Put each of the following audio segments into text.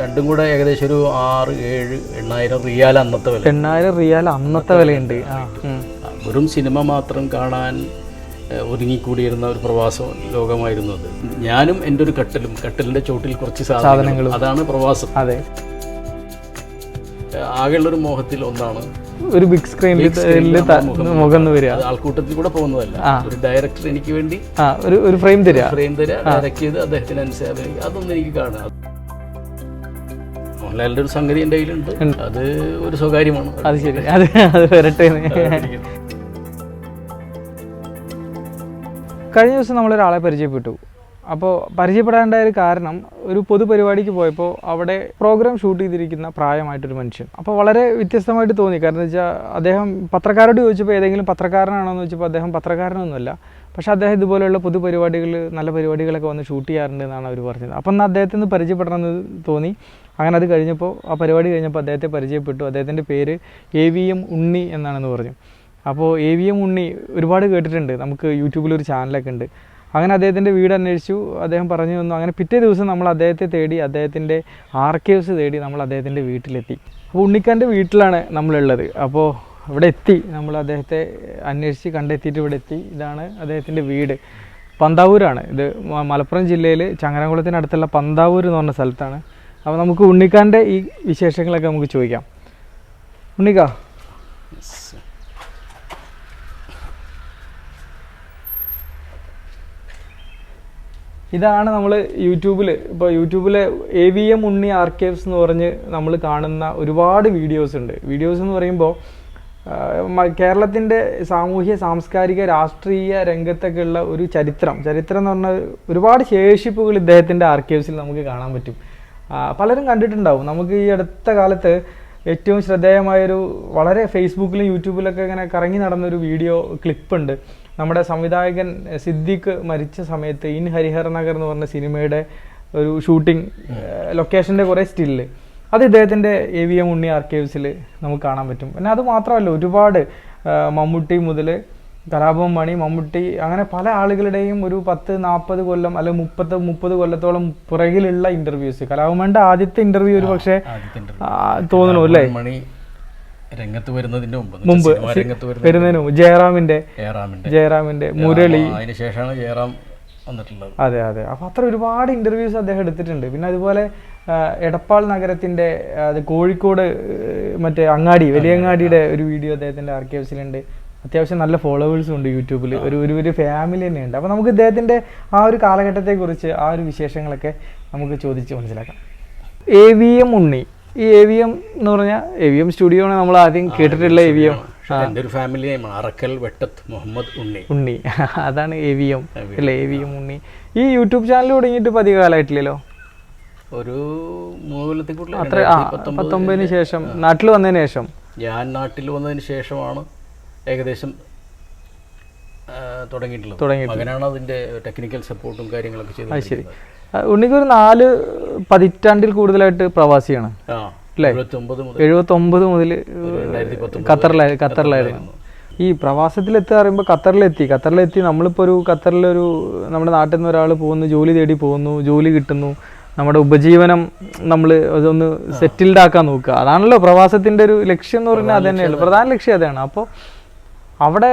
രണ്ടും കൂടെ ഏകദേശം ഒരു ആറ് ഏഴ് എണ്ണായിരം റിയാൽ അന്നത്തെ വില. എണ്ണായിരം റിയാൽ അന്നത്തെ വിലയുണ്ട്. വെറും സിനിമ മാത്രം കാണാൻ ഒരുങ്ങിക്കൂടിയിരുന്ന ഒതുങ്ങിക്കൂടിയിരുന്ന ഒരു പ്രവാസ ലോകമായിരുന്നു അത്. ഞാനും എന്റെ ഒരു കട്ടിലും കട്ടിലിന്റെ ചോട്ടിൽ കുറച്ച് സാധനങ്ങൾ അതാണ് പ്രവാസം. അതെ. ആകെയുള്ളൊരു മോഹത്തിൽ ഒന്നാണ് ഒരു ബിഗ് സ്ക്രീനിൽ മുഖം വരിക. ആൾക്കൂട്ടത്തിൽ കൂടെ പോകുന്നതല്ല. ഒരു ഡയറക്ടർ എനിക്ക് വേണ്ടി ഒരു ഫ്രെയിം തരിക. ഫ്രെയിം തരിക ഡയറക്റ്റ് ചെയ്ത് അദ്ദേഹത്തിന് അനുസരിച്ച് അതൊന്നും എനിക്ക് കാണാം മോഹൻലാലിന്റെ ഒരു സംഗതി എന്റെ കയ്യിലുണ്ട്. അത് ഒരു സ്വകാര്യമാണ്. അത് ശരി. അത് അത് വരട്ടെ. കഴിഞ്ഞ ദിവസം നമ്മളൊരാളെ പരിചയപ്പെട്ടു. അപ്പോൾ പരിചയപ്പെടാണ്ടായ ഒരു കാരണം ഒരു പൊതുപരിപാടിക്ക് പോയപ്പോൾ അവിടെ പ്രോഗ്രാം ഷൂട്ട് ചെയ്തിരിക്കുന്ന പ്രായമായിട്ടൊരു മനുഷ്യൻ. അപ്പോൾ വളരെ വ്യത്യസ്തമായിട്ട് തോന്നി. കാരണം എന്ന് വെച്ചാൽ അദ്ദേഹം പത്രക്കാരോട് ചോദിച്ചപ്പോൾ ഏതെങ്കിലും പത്രക്കാരനാണോ എന്ന് ചോദിച്ചപ്പോൾ അദ്ദേഹം പത്രക്കാരനൊന്നുമല്ല. പക്ഷേ അദ്ദേഹം ഇതുപോലെയുള്ള പൊതുപരിപാടികൾ നല്ല പരിപാടികളൊക്കെ വന്ന് ഷൂട്ട് ചെയ്യാറുണ്ട് എന്നാണ് അവർ പറഞ്ഞത്. അപ്പം എന്നാൽ അദ്ദേഹത്തെ പരിചയപ്പെടണമെന്ന് തോന്നി. അങ്ങനെ അത് കഴിഞ്ഞപ്പോൾ ആ പരിപാടി കഴിഞ്ഞപ്പോൾ അദ്ദേഹത്തെ പരിചയപ്പെട്ടു. അദ്ദേഹത്തിന്റെ പേര് എ വി എം ഉണ്ണി എന്നാണെന്ന് പറഞ്ഞു. അപ്പോൾ എ വി എം ഉണ്ണി ഒരുപാട് കേട്ടിട്ടുണ്ട്. നമുക്ക് യൂട്യൂബിൽ യൂട്യൂബിലൊരു ചാനലൊക്കെ ഉണ്ട്. അങ്ങനെ അദ്ദേഹത്തിന്റെ വീട് അന്വേഷിച്ചു. അദ്ദേഹം പറഞ്ഞു തന്നു. അങ്ങനെ പിറ്റേ ദിവസം നമ്മൾ അദ്ദേഹത്തെ തേടി അദ്ദേഹത്തിന്റെ ആർക്കൈവ്സ് തേടി നമ്മൾ അദ്ദേഹത്തിന്റെ വീട്ടിലെത്തി. അപ്പോൾ ഉണ്ണിക്കാന്റെ വീട്ടിലാണ് നമ്മളുള്ളത്. അപ്പോൾ ഇവിടെ എത്തി. നമ്മൾ അദ്ദേഹത്തെ അന്വേഷിച്ച് കണ്ടെത്തിയിട്ട് ഇവിടെ എത്തി. ഇതാണ് അദ്ദേഹത്തിന്റെ വീട്. പന്താവൂരാണ്. ഇത് മലപ്പുറം ജില്ലയിൽ ചങ്ങരംകുളത്തിനടുത്തുള്ള പന്താവൂർ എന്ന് പറഞ്ഞ സ്ഥലത്താണ്. അപ്പോൾ നമുക്ക് ഉണ്ണിക്കാന്റെ ഈ വിശേഷങ്ങളൊക്കെ നമുക്ക് ചോദിക്കാം. ഉണ്ണിക്ക. ഇതാണ് നമ്മൾ യൂട്യൂബിൽ ഇപ്പോൾ യൂട്യൂബിലെ A V M Unni archives എന്ന് പറഞ്ഞ് നമ്മൾ കാണുന്ന ഒരുപാട് വീഡിയോസ് ഉണ്ട്. വീഡിയോസ് എന്ന് പറയുമ്പോൾ കേരളത്തിന്റെ സാമൂഹ്യ സാംസ്കാരിക രാഷ്ട്രീയ രംഗത്തൊക്കെ ഉള്ള ഒരു ചരിത്രം. ചരിത്രം എന്ന് പറഞ്ഞാൽ ഒരുപാട് ശേഷിപ്പുകൾ ഇദ്ദേഹത്തിന്റെ ആർക്കൈവ്സിൽ നമുക്ക് കാണാൻ പറ്റും. പലരും കണ്ടിട്ടുണ്ടാവും. നമുക്ക് ഈ അടുത്ത കാലത്ത് ഏറ്റവും ശ്രദ്ധേയമായൊരു വളരെ ഫേസ്ബുക്കിലും യൂട്യൂബിലൊക്കെ ഇങ്ങനെ കറങ്ങി നടന്നൊരു വീഡിയോ ക്ലിപ്പുണ്ട്. നമ്മുടെ സംവിധായകൻ സിദ്ദിഖ് മരിച്ച സമയത്ത് ഇൻ ഹരിഹർ നഗർ എന്ന് പറഞ്ഞ സിനിമയുടെ ഒരു ഷൂട്ടിംഗ് ലൊക്കേഷന്റെ കുറേ സ്റ്റില്ല്. അത് ഇദ്ദേഹത്തിന്റെ എ വി എം ഉണ്ണി ആർക്കൈവ്സിൽ നമുക്ക് കാണാൻ പറ്റും. പിന്നെ അത് മാത്രമല്ല ഒരുപാട് മമ്മൂട്ടി മുതൽ കലാഭവൻ മണി മമ്മൂട്ടി അങ്ങനെ പല ആളുകളുടെയും ഒരു പത്ത് നാൽപ്പത് കൊല്ലം അല്ലെ മുപ്പത് മുപ്പത് കൊല്ലത്തോളം പുറകിലുള്ള ഇന്റർവ്യൂസ് കലാഭവന്റെ ആദ്യത്തെ ഇന്റർവ്യൂ ഒരു പക്ഷേ തോന്നുന്നു അല്ലേ? മണി രംഗത്ത് വരുന്നതിന്റെ മുമ്പ്. വരുന്നതിന് മുമ്പ്. ജയറാമിന്റെ ജയറാമിന്റെ. മുരളി. അതിനുശേഷമാണ് ജയറാം വന്നിട്ടുള്ളത്. അതെ അതെ. അപ്പൊ അത്ര ഒരുപാട് ഇന്റർവ്യൂസ് അദ്ദേഹം എടുത്തിട്ടുണ്ട്. പിന്നെ അതുപോലെ എടപ്പാൾ നഗരത്തിന്റെ അത് കോഴിക്കോട് മറ്റേ അങ്ങാടി വലിയങ്ങാടിയുടെ ഒരു വീഡിയോ അദ്ദേഹത്തിന്റെ ആർക്കൈവ്സിലുണ്ട് അത്യാവശ്യം നല്ല ഫോളോവേഴ്സും ഉണ്ട് യൂട്യൂബിൽ ഒരു ഒരു ഒരു ഫാമിലി തന്നെയുണ്ട്. അപ്പോൾ നമുക്ക് ഇദ്ദേഹത്തിന്റെ ആ ഒരു കാലഘട്ടത്തെക്കുറിച്ച് ആ ഒരു വിശേഷങ്ങളൊക്കെ നമുക്ക് ചോദിച്ച് മനസ്സിലാക്കാം. A V M Unni. ഈ എ വി എം എന്ന് പറഞ്ഞാൽ എ വി എം സ്റ്റുഡിയോ ആണ് നമ്മൾ ആദ്യം കേട്ടിട്ടുള്ള എ വി എം എന്റെ ഒരു ഫാമിലി നെയിമാണ് അറക്കൽ വെട്ടത്ത് മുഹമ്മദ് ഉണ്ണി. ഉണ്ണി. അതാണ് എ വി എം അല്ലേ? A V M Unni. ഈ യൂട്യൂബ് ചാനൽ തുടങ്ങിയിട്ട് ഇപ്പം അധികം കാലമായിട്ടില്ലല്ലോ? ഒരു മൂന്ന് അത്ര ആ പത്തൊമ്പതിന് ശേഷം. നാട്ടിൽ വന്നതിന് ശേഷം. ഞാൻ നാട്ടിൽ വന്നതിന് ശേഷമാണ് ഏകദേശം തുടങ്ങിയിട്ടുള്ളത്. മകനാണ് അതിന്റെ ടെക്നിക്കൽ സപ്പോർട്ടും കാര്യങ്ങളൊക്കെ ശരി. ചെയ്ത് ആ, ഉണ്ണിക്ക് ഒരു നാല് പതിറ്റാണ്ടിൽ കൂടുതലായിട്ട് പ്രവാസിയാണ്. എഴുപത്തി ഒമ്പത് എഴുപത്തൊമ്പത് മുതൽ ഖത്തറിലായിരുന്നു. ഖത്തറിലായിരുന്നു. ഈ പ്രവാസത്തിലെത്തുക പറയുമ്പോൾ ഖത്തറിലെത്തി. ഖത്തറിലെത്തി നമ്മളിപ്പോൾ ഒരു ഖത്തറിലൊരു നമ്മുടെ നാട്ടിൽ നിന്ന് ഒരാൾ പോകുന്നു ജോലി തേടി പോകുന്നു ജോലി കിട്ടുന്നു. നമ്മുടെ ഉപജീവനം നമ്മൾ അതൊന്ന് സെറ്റിൽഡ് ആക്കാൻ നോക്കുക. അതാണല്ലോ പ്രവാസത്തിന്റെ ഒരു ലക്ഷ്യം എന്ന് പറഞ്ഞാൽ അത് തന്നെയാണ്. പ്രധാന ലക്ഷ്യം അതാണ്. അപ്പോൾ അവിടെ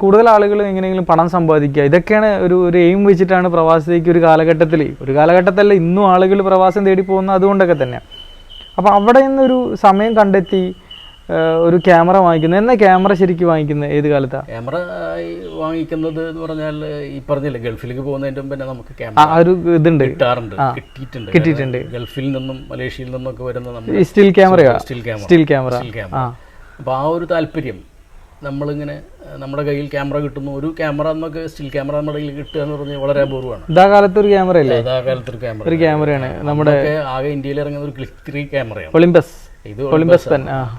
കൂടുതൽ ആളുകൾ എങ്ങനെയെങ്കിലും പണം സമ്പാദിക്കുക. ഇതൊക്കെയാണ് ഒരു ഒരു എയിം വെച്ചിട്ടാണ് പ്രവാസത്തേക്ക് ഒരു കാലഘട്ടത്തിൽ ഒരു കാലഘട്ടത്തല്ല ഇന്നും ആളുകൾ പ്രവാസം തേടി പോകുന്ന അതുകൊണ്ടൊക്കെ തന്നെയാണ് അപ്പോൾ അവിടെ നിന്നൊരു സമയം കണ്ടെത്തി ഒരു ക്യാമറ വാങ്ങിക്കുന്നത് എന്നാ ക്യാമറ ശരിക്കും വാങ്ങിക്കുന്നത് ഏത് കാലത്താണ് ക്യാമറ വാങ്ങിക്കുന്നത് എന്ന് പറഞ്ഞാൽ ഈ പറഞ്ഞില്ലേ ഗൾഫിലേക്ക് പോകുന്നതിന്റെ മുമ്പ് നമുക്ക് ക്യാമറ ഒരു ഇതുണ്ട്. കിട്ടാറുണ്ട് കിട്ടിയിട്ടുണ്ട്. കിട്ടിയിട്ടുണ്ട്. ഗൾഫിൽ നിന്നും മലേഷ്യയിൽ നിന്നൊക്കെ വരുന്ന still camera still camera still camera അപ്പോൾ ആ ഒരു താല്പര്യം നമ്മളിങ്ങനെ നമ്മുടെ കയ്യിൽ ക്യാമറ കിട്ടുന്നു. ഒരു ക്യാമറ എന്നൊക്കെ സ്റ്റിൽ ക്യാമറ നമ്മുടെ കയ്യിൽ കിട്ടുക എന്ന് പറഞ്ഞാൽ വളരെ അപൂർവമാണ്. ഇതാ കാലത്ത് ഒരു ക്യാമറ അല്ലേ ഇതാ കാലത്ത് ഒരു ക്യാമറ. ഒരു ക്യാമറയാണ്. നമ്മുടെ ആകെ ഇന്ത്യയിൽ ഇറങ്ങുന്ന ഒരു ക്ലിക്ക് ത്രീ ക്യാമറയാണ്. ഒളിമ്പസ്. ഇത് ഒളിമ്പസ്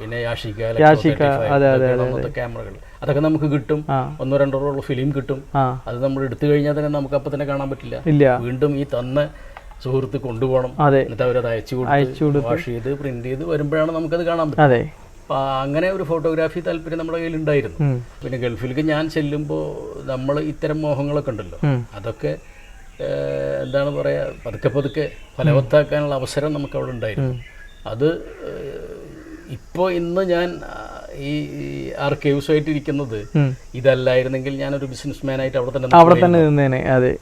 പിന്നെ യാഷിക യാഷിക, അതെ, അതെ, ക്യാമറകൾ. അതൊക്കെ നമുക്ക് കിട്ടും. ഒന്നോ രണ്ടോ ഉള്ള ഫിലിം കിട്ടും. അത് നമ്മൾ എടുത്തു കഴിഞ്ഞാൽ തന്നെ നമുക്ക് അപ്പം തന്നെ കാണാൻ പറ്റില്ല. ഇല്ല. വീണ്ടും ഈ തന്ന സുഹൃത്ത് കൊണ്ടുപോകണം. അതെ. എന്നിട്ട് അവരത് അയച്ചു കൊടുത്ത് വാഷ് ചെയ്ത് പ്രിന്റ് ചെയ്ത് വരുമ്പോഴാണ് നമുക്കത് കാണാൻ പറ്റും അതെ അപ്പം അങ്ങനെ ഒരു ഫോട്ടോഗ്രാഫി താല്പര്യം നമ്മുടെ കയ്യിൽ ഉണ്ടായിരുന്നു പിന്നെ ഗൾഫിലേക്ക് ഞാൻ ചെല്ലുമ്പോൾ നമ്മൾ ഇത്തരം മോഹങ്ങളൊക്കെ ഉണ്ടല്ലോ. അതൊക്കെ എന്താണ് പറയുക പതുക്കെ പതുക്കെ ഫലവത്താക്കാനുള്ള അവസരം നമുക്ക് അവിടെ ഉണ്ടായിരുന്നു അത് ഇപ്പോൾ ഇന്ന് ഞാൻ ഈ ആർക്കൈവ്സുമായിട്ട് ഇരിക്കുന്നത് ഉം. ഇതല്ലായിരുന്നെങ്കിൽ ഞാനൊരു ബിസിനസ്മാൻ ആയിട്ട് അവിടെ തന്നെ അവിടെ തന്നെ നിന്നേനെ അതെ.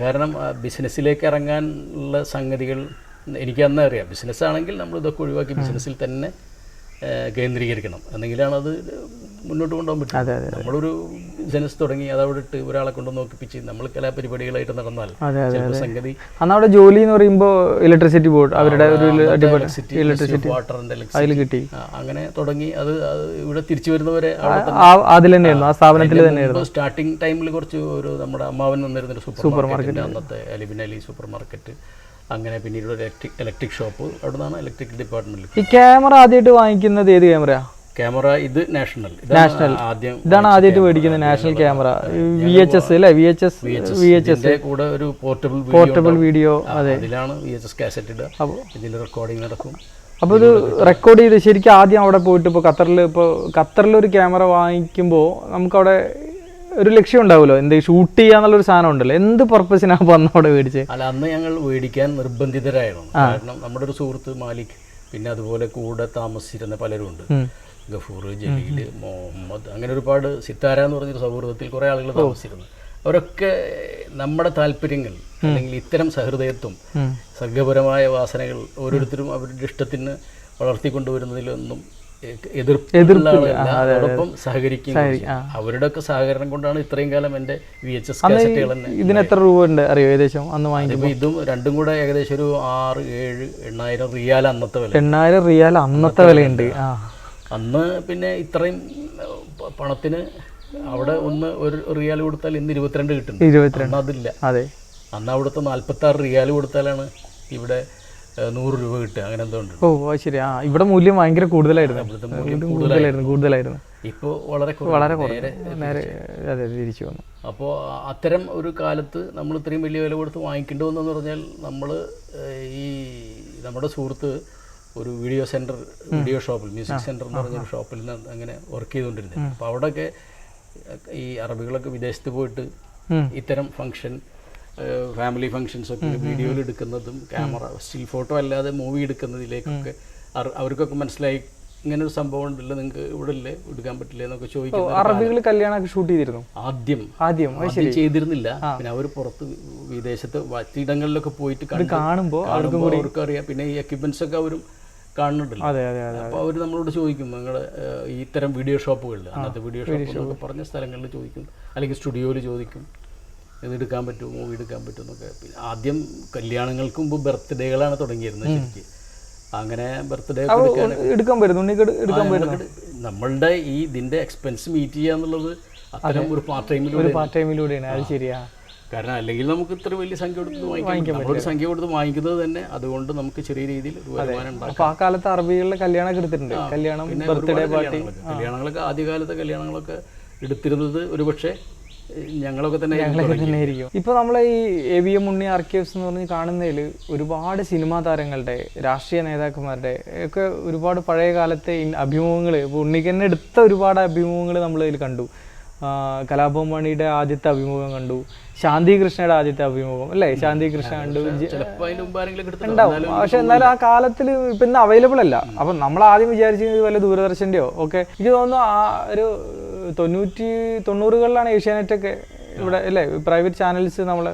കാരണം ബിസിനസ്സിലേക്ക് ഇറങ്ങാനുള്ള സംഗതികൾ എനിക്ക് അന്നേ അറിയാം. ബിസിനസ് ആണെങ്കിൽ നമ്മൾ ഇതൊക്കെ ഒഴിവാക്കി ബിസിനസ്സിൽ തന്നെ കേന്ദ്രീകരിക്കണം. എന്നെങ്കിലാണ് അത് മുന്നോട്ട് കൊണ്ടുപോകാൻ പറ്റും. നമ്മളൊരു ബിസിനസ് തുടങ്ങി അത് അവിടെ ഇട്ട് ഒരാളെ കൊണ്ട് നോക്കിപ്പിച്ച് നമ്മൾ കലാപരിപാടികളായിട്ട് നടന്നാൽ ചിലപ്പോൾ സംഗതി അന്ന് അവിടെ ജോലി എന്ന് പറയുമ്പോൾ ഇലക്ട്രിസിറ്റി ബോർഡ് അവരുടെ ഒരു ഇലക്ട്രിസിറ്റി അതിൽ കിട്ടി. അങ്ങനെ തുടങ്ങി അത് ഇവിടെ തിരിച്ചു വരുന്നവരെ അതിൽ തന്നെയായിരുന്നു ആ സ്ഥാപനത്തിൽ തന്നെയായിരുന്നു. സ്റ്റാർട്ടിങ് ടൈമിൽ കുറച്ച് ഒരു നമ്മുടെ അമ്മാവൻ വന്നിരുന്നൊരു സൂപ്പർ മാർക്കറ്റ് അന്നത്തെ അലിബിൻ അലി സൂപ്പർ മാർക്കറ്റ് അങ്ങനെ പിന്നീട് ഒരു ഇലക്ട്രിക് ഇലക്ട്രിക് ഷോപ്പ് അവിടെ നിന്നാണ് ഇലക്ട്രിക് ഡിപ്പാർട്ട്മെന്റിൽ ഈ ക്യാമറ ആദ്യമായിട്ട് വാങ്ങിക്കുന്നത് ഏത് ക്യാമറയാ ക്യാമറ ഇത് നാഷണൽ നാഷണൽ ആദ്യം ഇതാണ് ആദ്യമായിട്ട് മേടിക്കുന്നത് national camera V H S അല്ലേ? V H S V H S കൂടെ ഒരു പോർട്ടബിൾ പോർട്ടബിൾ വീഡിയോ അതെ. ഇതിലാണ് വി എച്ച് എസ് കാസറ്റ് ഇടുക. അപ്പോൾ ഇതിൽ റെക്കോർഡിംഗ് നടക്കും. അപ്പോൾ ഇത് റെക്കോർഡ് ചെയ്ത് ശരിക്കും ആദ്യം അവിടെ പോയിട്ട് ഇപ്പോൾ ഖത്തറിൽ ഇപ്പോൾ ഖത്തറിൽ ഒരു ക്യാമറ വാങ്ങിക്കുമ്പോൾ നമുക്കവിടെ ഒരു ലക്ഷ്യം ഉണ്ടാവുമല്ലോ. എന്ത് ഷൂട്ട് ചെയ്യാന്നുള്ളൊരു സാധനം ഉണ്ടല്ലോ. എന്ത് പർപ്പസിനാണ് അപ്പോൾ അന്ന് അവിടെ മേടിച്ചത് അല്ല അന്ന് ഞങ്ങൾ മേടിക്കാൻ നിർബന്ധിതരായിരുന്നു. കാരണം നമ്മുടെ ഒരു സുഹൃത്ത് മാലിക് പിന്നെ അതുപോലെ കൂടെ താമസിച്ചിരുന്ന പലരും ഉണ്ട്. ഗഫൂർ ജലീൽ മുഹമ്മദ് അങ്ങനെ ഒരുപാട് സിത്താര എന്ന് പറഞ്ഞൊരു സൗഹൃദത്തിൽ കുറേ ആളുകൾ താമസിച്ചിരുന്നു. അവരൊക്കെ നമ്മുടെ താല്പര്യങ്ങൾ അല്ലെങ്കിൽ ഇത്തരം സഹൃദയത്വം. സർഗപരമായ വാസനകൾ ഓരോരുത്തരും അവരുടെ ഇഷ്ടത്തിന് വളർത്തിക്കൊണ്ടുവരുന്നതിലൊന്നും എതിർപ്പുള്ള ആളല്ല അതോടൊപ്പം സഹകരിക്കുകയും ചെയ്യും. അവരുടെയൊക്കെ സഹകരണം കൊണ്ടാണ് ഇത്രയും കാലം എന്റെ വി എച്ച് എസ് കാസറ്റുകൾ ഇതിന് എത്ര രൂപ ഉണ്ട് അറിയോ? ഏകദേശം അന്ന് വാങ്ങിക്കുമ്പോൾ ഇതും രണ്ടും കൂടെ ഏകദേശം ഒരു ആറ് ഏഴ് എണ്ണായിരം റിയാൽ അന്നത്തെ വില. എണ്ണായിരം റിയാൽ അന്നത്തെ വിലയുണ്ട്. അന്ന് പിന്നെ ഇത്രയും പണത്തിന് അവിടെ ഒന്ന് ഒരു റിയാൽ കൊടുത്താൽ ഇന്ന് ഇരുപത്തിരണ്ട് കിട്ടും ഇരുപത്തിരണ്ട്. അന്ന് അതില്ല. അതെ. അന്ന് അവിടുത്തെ നാല്പത്തി ആറ് റിയാൽ കൊടുത്താലാണ് ഇവിടെ നൂറ് രൂപ കിട്ടുക. അങ്ങനെ എന്തോ ഉണ്ട്. ഓ അത് ശരി. ആ ഇവിടെ മൂല്യം ഭയങ്കര കൂടുതലായിരുന്നു. ഇവിടുത്തെ മൂല്യം കൂടുതലായിരുന്നു. കൂടുതലായിരുന്നു ഇപ്പോൾ വളരെ കുറവ്. വളരെ നേരെ നേരെ അതെ തിരിച്ചു വന്നു. അപ്പോൾ അത്തരം ഒരു കാലത്ത് നമ്മൾ ഇത്രയും വലിയ വില കൊടുത്ത് വാങ്ങിക്കേണ്ടി വന്നെന്ന് പറഞ്ഞാൽ നമ്മൾ ഈ നമ്മുടെ സുഹൃത്ത് ഒരു വീഡിയോ സെന്റർ വീഡിയോ ഷോപ്പിൽ മ്യൂസിക് സെന്റർ എന്ന് പറഞ്ഞൊരു ഷോപ്പിൽ നിന്ന് അങ്ങനെ വർക്ക് ചെയ്തുകൊണ്ടിരുന്നത്. അപ്പോൾ അവിടെയൊക്കെ ഈ അറബികളൊക്കെ വിദേശത്ത് പോയിട്ട് ഉം. ഇത്തരം ഫങ്ഷൻ ഫാമിലി ഫങ്ഷൻസ് ഒക്കെ വീഡിയോയിൽ എടുക്കുന്നതും ക്യാമറ സ്റ്റിൽ ഫോട്ടോ അല്ലാതെ മൂവി എടുക്കുന്നതിലേക്കൊക്കെ അവർക്കൊക്കെ മനസ്സിലായി ഇങ്ങനെ ഒരു സംഭവം ഉണ്ടല്ലോ നിങ്ങൾക്ക് ഇവിടെ ഇല്ലേ? എടുക്കാൻ പറ്റില്ല എന്നൊക്കെ ചോദിക്കും അറബികൾ കല്യാണമൊക്കെ ഷൂട്ട് ചെയ്തിരുന്നു? ആദ്യം. ആദ്യം ചെയ്തിരുന്നില്ല. പിന്നെ അവർ പുറത്ത് വിദേശത്ത് മറ്റിടങ്ങളിലൊക്കെ പോയിട്ട് കാണുമ്പോൾ അവർക്കറിയാം അവർക്ക് അറിയാം. പിന്നെ ഈ എക്യുപ്മെന്റ്സ് ഒക്കെ അവരും കാണുന്നുണ്ടല്ലോ. അപ്പൊ അവർ നമ്മളോട് ചോദിക്കും നിങ്ങൾ ഇത്തരം വീഡിയോ ഷോപ്പുകളിൽ അന്നത്തെ വീഡിയോ ഷോപ്പ് പറഞ്ഞ സ്ഥലങ്ങളിൽ ചോദിക്കും. അല്ലെങ്കിൽ സ്റ്റുഡിയോയിൽ ചോദിക്കും. ഇത് എടുക്കാൻ പറ്റുമോ? മൂവി എടുക്കാൻ പറ്റുമോ എന്നൊക്കെ. പിന്നെ ആദ്യം കല്യാണങ്ങൾക്ക് മുമ്പ് ബർത്ത്ഡേകളാണ് തുടങ്ങിയിരുന്നത് ശരിക്ക്. അങ്ങനെ ബർത്ത്ഡേ എടുക്കാൻ ഞങ്ങൾക്ക് നമ്മളുടെ ഈ ഇതിന്റെ എക്സ്പെൻസ് മീറ്റ് ചെയ്യുക എന്നുള്ളത് അത്തരം ഒരു പാർട്ട് ടൈമിലൂടെ പാർട്ട് ടൈമിലൂടെയാണ് അത് ശരിയാ. കാരണം അല്ലെങ്കിൽ നമുക്ക് ഇത്ര വലിയ സംഖ്യ കൊടുത്ത് വാങ്ങിക്കാം നമ്മളൊരു സംഖ്യ കൊടുത്ത് വാങ്ങിക്കുന്നത് തന്നെ അതുകൊണ്ട് നമുക്ക് ചെറിയ രീതിയിൽ ഒരു വരുമാനം ആ കാലത്ത് അറബികളിലെ കല്യാണം എടുത്തിട്ടുണ്ട്. കല്യാണം ബർത്ത്ഡേ പാർട്ടി. കല്യാണങ്ങളൊക്കെ. ആദ്യകാലത്തെ കല്യാണങ്ങളൊക്കെ എടുത്തിരുന്നത് ഒരുപക്ഷെ ഏഹ്, ഞങ്ങളൊക്കെ തന്നെ ഞങ്ങളൊക്കെ തന്നെ ആയിരിക്കും. ഇപ്പൊ നമ്മൾ ഈ A V M Unni archives എന്ന് പറഞ്ഞ് കാണുന്നതിൽ ഒരുപാട് സിനിമാ താരങ്ങളുടെ രാഷ്ട്രീയ നേതാക്കന്മാരുടെ ഒക്കെ ഒരുപാട് പഴയ കാലത്തെ അഭിമുഖങ്ങൾ ഇപ്പോൾ ഉണ്ണിക്ക് തന്നെ എടുത്ത ഒരുപാട് അഭിമുഖങ്ങൾ നമ്മൾ ഇതിൽ കണ്ടു. ആ, കലാഭവൻ മണിയുടെ ആദ്യത്തെ അഭിമുഖം കണ്ടു. ശാന്തി കൃഷ്ണയുടെ ആദ്യത്തെ അഭിമുഖം അല്ലേ? ശാന്തി കൃഷ്ണ കണ്ടു. ഉണ്ടാവും. പക്ഷെ എന്നാലും ആ കാലത്തിൽ ഇപ്പൊ ഇന്ന് അവൈലബിൾ അല്ല. അപ്പൊ നമ്മൾ ആദ്യം വിചാരിച്ചത് വല്ല ദൂരദർശന്റെയോ? ഒക്കെ എനിക്ക് തോന്നുന്നു ആ ഒരു തൊണ്ണൂറ്റി തൊണ്ണൂറുകളിലാണ് ഏഷ്യാനെറ്റ് ഒക്കെ ഇവിടെ അല്ലേ? പ്രൈവറ്റ് ചാനൽസ് നമ്മൾ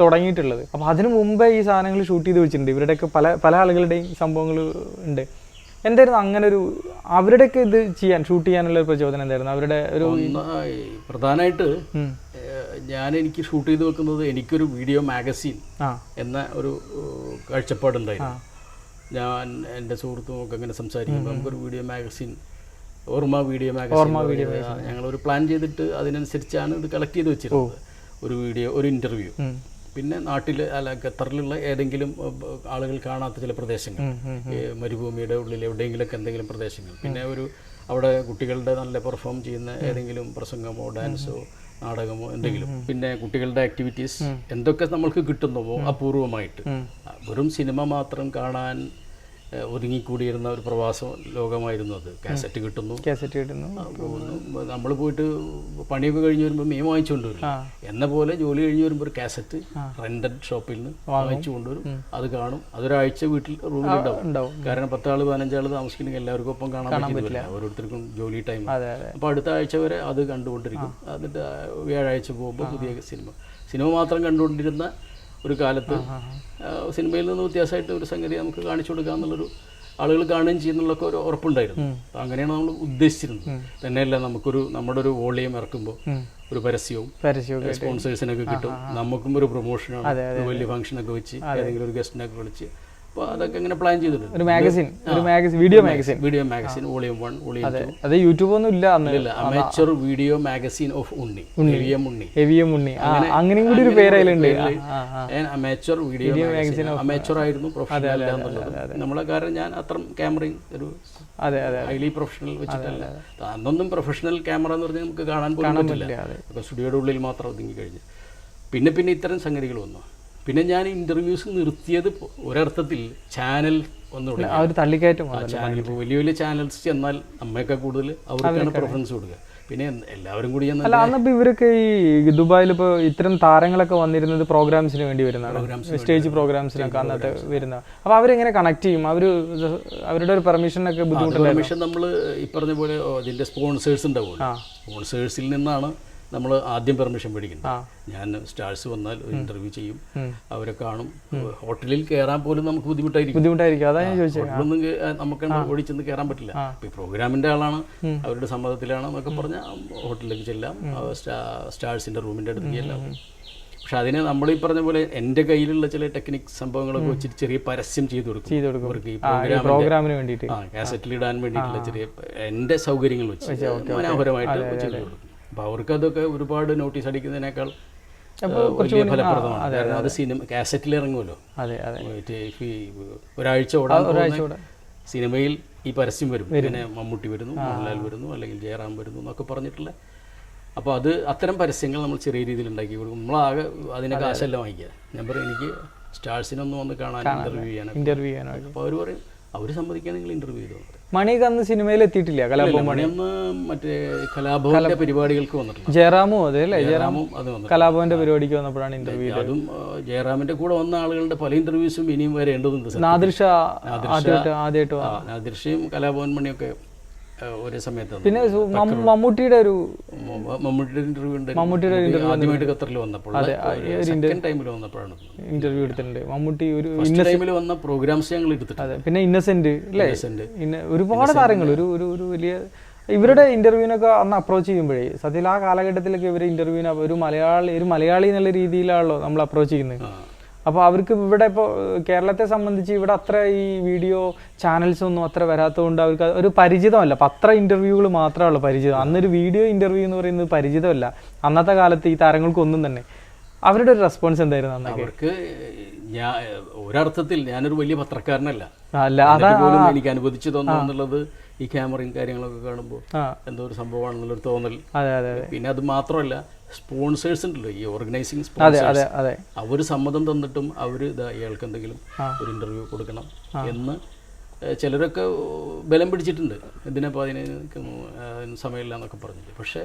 തുടങ്ങിയിട്ടുള്ളത്. അപ്പൊ അതിനു മുമ്പേ ഈ സാധനങ്ങൾ ഷൂട്ട് ചെയ്ത് വെച്ചിട്ടുണ്ട്. ഇവരുടെയൊക്കെ പല പല ആളുകളുടെയും സംഭവങ്ങൾ ഉണ്ട്. എന്തായിരുന്നു അങ്ങനെ ഒരു അവരുടെയൊക്കെ ഇത് ചെയ്യാൻ ഷൂട്ട് ചെയ്യാനുള്ള ഒരു പ്രചോദനം എന്തായിരുന്നു? അവരുടെ ഒരു പ്രധാനമായിട്ട് ഞാൻ എനിക്ക് ഷൂട്ട് ചെയ്ത് വെക്കുന്നത് എനിക്കൊരു വീഡിയോ മാഗസീൻ എന്ന ഒരു കാഴ്ചപ്പാടുണ്ടായിരുന്നു. ഞാൻ എന്റെ സുഹൃത്തുമൊക്കെ അങ്ങനെ സംസാരിക്കുമ്പോൾ നമുക്കൊരു video magazine Orma video magazine ഞങ്ങളൊരു പ്ലാൻ ചെയ്തിട്ട് അതിനനുസരിച്ചാണ് ഇത് കളക്ട് ചെയ്ത് വെച്ചിരുന്നത്. ഒരു വീഡിയോ ഒരു ഇന്റർവ്യൂ. പിന്നെ നാട്ടിൽ അല്ല ഖത്തറിലുള്ള ഏതെങ്കിലും ആളുകൾ കാണാത്ത ചില പ്രദേശങ്ങൾ. ഈ മരുഭൂമിയുടെ ഉള്ളിൽ എവിടെയെങ്കിലുമൊക്കെ എന്തെങ്കിലും പ്രദേശങ്ങൾ. പിന്നെ ഒരു അവിടെ കുട്ടികളുടെ നല്ല പെർഫോം ചെയ്യുന്ന ഏതെങ്കിലും പ്രസംഗമോ ഡാൻസോ നാടകമോ എന്തെങ്കിലും. പിന്നെ കുട്ടികളുടെ ആക്ടിവിറ്റീസ് എന്തൊക്കെ നമ്മൾക്ക് കിട്ടുന്നുവോ അപൂർവമായിട്ട്. വെറും സിനിമ മാത്രം കാണാൻ ഒതുങ്ങിക്കൂടിയിരുന്ന ഒരു പ്രവാസ ലോകമായിരുന്നു അത്. കാസറ്റ് കിട്ടുന്നു. കാസറ്റ് കിട്ടുന്നു. പോകുന്നു. നമ്മൾ പോയിട്ട് പണിയൊക്കെ കഴിഞ്ഞ് വരുമ്പോൾ മീൻ വാങ്ങിച്ചുകൊണ്ട് വരും. എന്ന പോലെ ജോലി കഴിഞ്ഞ് വരുമ്പോൾ ഒരു കാസറ്റ് റെന്റഡ് ഷോപ്പിൽ നിന്ന് വാങ്ങിച്ചു കൊണ്ടുവരും അത് കാണും. അതൊരാഴ്ച വീട്ടിൽ റൂമിലുണ്ടാവും ഉണ്ടാവും. കാരണം പത്താൾ പതിനഞ്ചാൾ താമസിക്കണമെങ്കിൽ എല്ലാവർക്കും ഒപ്പം കാണാൻ പറ്റില്ല. ഓരോരുത്തർക്കും ജോലി ടൈം അപ്പോൾ അടുത്ത ആഴ്ച വരെ അത് കണ്ടുകൊണ്ടിരിക്കും. എന്നിട്ട് വ്യാഴാഴ്ച പോകുമ്പോൾ പുതിയ സിനിമ. സിനിമ മാത്രം കണ്ടുകൊണ്ടിരുന്ന ഒരു കാലത്ത് സിനിമയിൽ നിന്ന് വ്യത്യാസമായിട്ട് ഒരു സംഗതി നമുക്ക് കാണിച്ചു കൊടുക്കുക എന്നുള്ളൊരു ആളുകൾ കാണുകയും ചെയ്യുന്നുള്ളൊക്കെ ഒരു ഉറപ്പുണ്ടായിരുന്നു. അപ്പം അങ്ങനെയാണ് നമ്മൾ ഉദ്ദേശിച്ചിരുന്നത്. തന്നെയല്ല നമുക്കൊരു നമ്മുടെ ഒരു വോളിയം ഇറക്കുമ്പോൾ ഒരു പരസ്യവും സ്പോൺസേഴ്സിനൊക്കെ കിട്ടും. നമുക്കും ഒരു പ്രൊമോഷനാണ്. വലിയ ഫംഗ്ഷനൊക്കെ വെച്ച് ഏതെങ്കിലും ഒരു ഗസ്റ്റിനൊക്കെ വിളിച്ച് അതൊക്കെ ഇങ്ങനെ പ്ലാൻ ചെയ്തിട്ടുണ്ട്. ഒരു മാഗസിൻ ഒരു magazine video magazine video magazine volume one volume two അത്. യൂട്യൂബ് ഒന്നും ഇല്ല ഇല്ല amateur video magazine of Unni M Unni AVM Unni അങ്ങനെയും കൂടി ഒരു പേര് അതിലുണ്ട്. അമേച്ചർ വീഡിയോ മാഗസിൻ അമേച്ചർ ആയിരുന്നു പ്രൊഫഷണൽ നമ്മളെ കാരണം ഞാൻ അത്ര ക്യാമറയും ഒരു അതെ അതെ ഹൈലി പ്രൊഫഷണൽ വെച്ചിട്ടല്ല. അന്നൊന്നും പ്രൊഫഷണൽ ക്യാമറ എന്ന് പറഞ്ഞാൽ നമുക്ക് കാണാൻ പോലും പറ്റില്ല. അതെ. സ്റ്റുഡിയോയുടെ ഉള്ളിൽ മാത്രം ഒതുങ്ങി കഴിഞ്ഞു. പിന്നെ പിന്നെ ഇത്തരം സംഗതികൾ വന്നു. പിന്നെ ഞാൻ ഇന്റർവ്യൂസ് നിർത്തിയത് ഒരർത്ഥത്തിൽ ചാനൽ ഒന്ന് ആ ഒരു തള്ളിക്കയറ്റം ആ ചാനൽ വലിയ വലിയ ചാനൽസ് ചെന്നാൽ നമ്മയൊക്കെ കൂടുതൽ അവർക്കാണ് പ്രിഫറൻസ് കൊടുക്കുക. പിന്നെ എല്ലാവരും കൂടി അല്ല അന്നപ്പോ ഇവരൊക്കെ ഈ ദുബായിൽ ഇപ്പൊ ഇത്തരം താരങ്ങളൊക്കെ വന്നിരുന്നത് പ്രോഗ്രാംസിന് വേണ്ടി വരുന്നതാണ്. സ്റ്റേജ് പ്രോഗ്രാംസിനൊക്കെ അന്നത്തെ വരുന്ന അപ്പൊ അവരെങ്ങനെ കണക്ട് ചെയ്യും? അവർ അവരുടെ ഒരു പെർമിഷനൊക്കെ ബുദ്ധിമുട്ടുണ്ട് പെർമിഷൻ നമ്മൾ ഈ പറഞ്ഞ പോലെ ഇതിന്റെ സ്പോൺസേഴ്സ് ഉണ്ടാവും. സ്പോൺസേഴ്സിൽ നിന്നാണ് നമ്മൾ ആദ്യം പെർമിഷൻ മേടിക്കുന്നത് ഞാൻ സ്റ്റാർസ് വന്നാൽ ഇന്റർവ്യൂ ചെയ്യും. അവരെ കാണും. ഹോട്ടലിൽ കയറാൻ പോലും നമുക്ക് ബുദ്ധിമുട്ടായിരിക്കും. ബുദ്ധിമുട്ടായിരിക്കും. അതാ ഞാൻ ചോദിച്ചത് നമുക്ക് ഓടിച്ചെന്ന് കയറാൻ പറ്റില്ല. ഈ പ്രോഗ്രാമിന്റെ ആളാണ്. അവരുടെ സമ്മതത്തിലാണ് എന്നൊക്കെ പറഞ്ഞ ഹോട്ടലിലേക്ക് ചെല്ലാം. സ്റ്റാർസിന്റെ റൂമിന്റെ അടുത്ത് ചെല്ലാം. പക്ഷെ അതിനെ നമ്മൾ ഈ പറഞ്ഞ പോലെ എന്റെ കയ്യിലുള്ള ചില ടെക്നിക് സംഭവങ്ങളൊക്കെ വെച്ചിട്ട് ചെറിയ പരസ്യം ചെയ്തു കൊടുക്കും. അവർക്ക് ഈ പ്രോഗ്രാമിന് വേണ്ടിയിട്ട്. ആ കാസറ്റിൽ ഇടാൻ വേണ്ടിയിട്ടുള്ള ചെറിയ എന്റെ സൗകര്യങ്ങൾ വെച്ച് മനോഹരമായിട്ട് ചെയ്തു കൊടുക്കും. അപ്പോൾ അവർക്ക് അതൊക്കെ ഒരുപാട് നോട്ടീസ് അടിക്കുന്നതിനേക്കാൾ വലിയ ഫലപ്രദമാണ്. കാരണം അത് സിനിമ കാസറ്റിൽ ഇറങ്ങുമല്ലോ. ഒരാഴ്ച ഓടാൻ. സിനിമയിൽ ഈ പരസ്യം വരും. പിന്നെ മമ്മൂട്ടി വരുന്നു മോഹൻലാൽ വരുന്നു അല്ലെങ്കിൽ ജയറാം വരുന്നു എന്നൊക്കെ പറഞ്ഞിട്ടുള്ള. അപ്പോൾ അത് അത്തരം പരസ്യങ്ങൾ നമ്മൾ ചെറിയ രീതിയിൽ ഉണ്ടാക്കി കൊടുക്കും. നമ്മളാകെ അതിനെ കാശല്ല വാങ്ങിക്കുക. ഞാൻ പറയും എനിക്ക് സ്റ്റാർസിനൊന്ന് വന്ന് കാണാൻ ഇന്റർവ്യൂ ചെയ്യാനൊക്കെ. ഇന്റർവ്യൂ ചെയ്യാനോ അപ്പോൾ അവർ പറയും അവർ സമ്മതിക്കുകയാണെങ്കിൽ ഇന്റർവ്യൂ ചെയ്തു. മണിയൊക്കെ അന്ന് സിനിമയിൽ എത്തിയിട്ടില്ല കലാഭവൻ. മണി അന്ന് മറ്റേ കലാഭവന്റെ പരിപാടികൾക്ക് വന്നിട്ടുണ്ട് ജയറാമും അതെ അല്ലേ? ജയറാമും അത് വന്നു കലാഭവന്റെ പരിപാടിക്ക് വന്നപ്പോഴാണ് ഇന്റർവ്യൂ അതും ജയറാമിന്റെ കൂടെ വന്ന ആളുകളുടെ പല ഇന്റർവ്യൂസും ഇനിയും വരേണ്ടതുണ്ട്. നാദിർഷ ആദ്യമായിട്ട് നാദിർഷയും കലാഭവൻ മണിയൊക്കെ ഒരേ സമയത്ത് പിന്നെ മമ്മൂട്ടിയുടെ ഒരു മമ്മൂട്ടിയുടെ ഇന്റർവ്യൂ ഉണ്ട്. മമ്മൂട്ടിയുടെ ഇന്റർവ്യൂ ആദ്യമായിട്ട് ഖത്തറിൽ വന്നപ്പോൾ സെക്കൻഡ് ടൈമിൽ വന്നപ്പോഴാണ് ഇന്റർവ്യൂ എടുത്തിട്ടുണ്ട്. മമ്മൂട്ടി ഒരു ടൈമിൽ വന്ന പ്രോഗ്രാംസ് ഞങ്ങൾ എടുത്തിട്ടുണ്ട്. അതെ പിന്നെ ഇന്നസെന്റ് അല്ലേ ഇന്നസെന്റ് പിന്നെ ഒരുപാട് താരങ്ങൾ ഒരു ഒരു വലിയ ഇവരുടെ ഇന്റർവ്യൂവിനൊക്കെ അന്ന് അപ്രോച്ച് ചെയ്യുമ്പോഴേ സത്യത്തിൽ ആ കാലഘട്ടത്തിലൊക്കെ ഇവരെ ഇന്റർവ്യൂവിന് ഒരു മലയാളി ഒരു മലയാളി എന്നുള്ള രീതിയിലാണല്ലോ നമ്മൾ അപ്രോച്ച് ചെയ്യുന്നത്. അപ്പോൾ അവർക്ക് ഇവിടെ ഇപ്പോൾ കേരളത്തെ സംബന്ധിച്ച് ഇവിടെ അത്ര ഈ വീഡിയോ ചാനൽസ് ഒന്നും അത്ര വരാത്തതുകൊണ്ട് അവർക്ക് ഒരു പരിചിതമല്ല. പത്ര ഇന്റർവ്യൂകൾ മാത്രമേ പരിചിതം. അന്നൊരു വീഡിയോ ഇന്റർവ്യൂ എന്ന് പറയുന്നത് പരിചിതമല്ല. അന്നത്തെ കാലത്ത് ഈ താരങ്ങൾക്കൊന്നും തന്നെ. അവരുടെ ഒരു റെസ്പോൺസ് എന്തായിരുന്നു അന്ന് അവർക്ക് ഞാൻ ഒരർത്ഥത്തിൽ ഞാനൊരു വലിയ പത്രക്കാരനല്ല. അല്ല അതാണ് എനിക്ക് അനുവദിച്ചു തന്നു എന്നുള്ളത് ഈ ക്യാമറയും കാര്യങ്ങളൊക്കെ കാണുമ്പോൾ എന്തോ ഒരു സംഭവമാണെന്നുള്ളൊരു തോന്നൽ. പിന്നെ അത് മാത്രമല്ല സ്പോൺസേഴ്സ് ഉണ്ടല്ലോ ഈ ഓർഗനൈസിങ് സ്പോൺസേഴ്സ് അവർ സമ്മതം തന്നിട്ടും അവർ ഇതാ ഇയാൾക്ക് എന്തെങ്കിലും ഒരു ഇന്റർവ്യൂ കൊടുക്കണം എന്ന് ചിലരൊക്കെ ബലം പിടിച്ചിട്ടുണ്ട്. എന്തിനാപ്പോൾ അതിന് സമയമില്ല എന്നൊക്കെ പറഞ്ഞിട്ട്. പക്ഷേ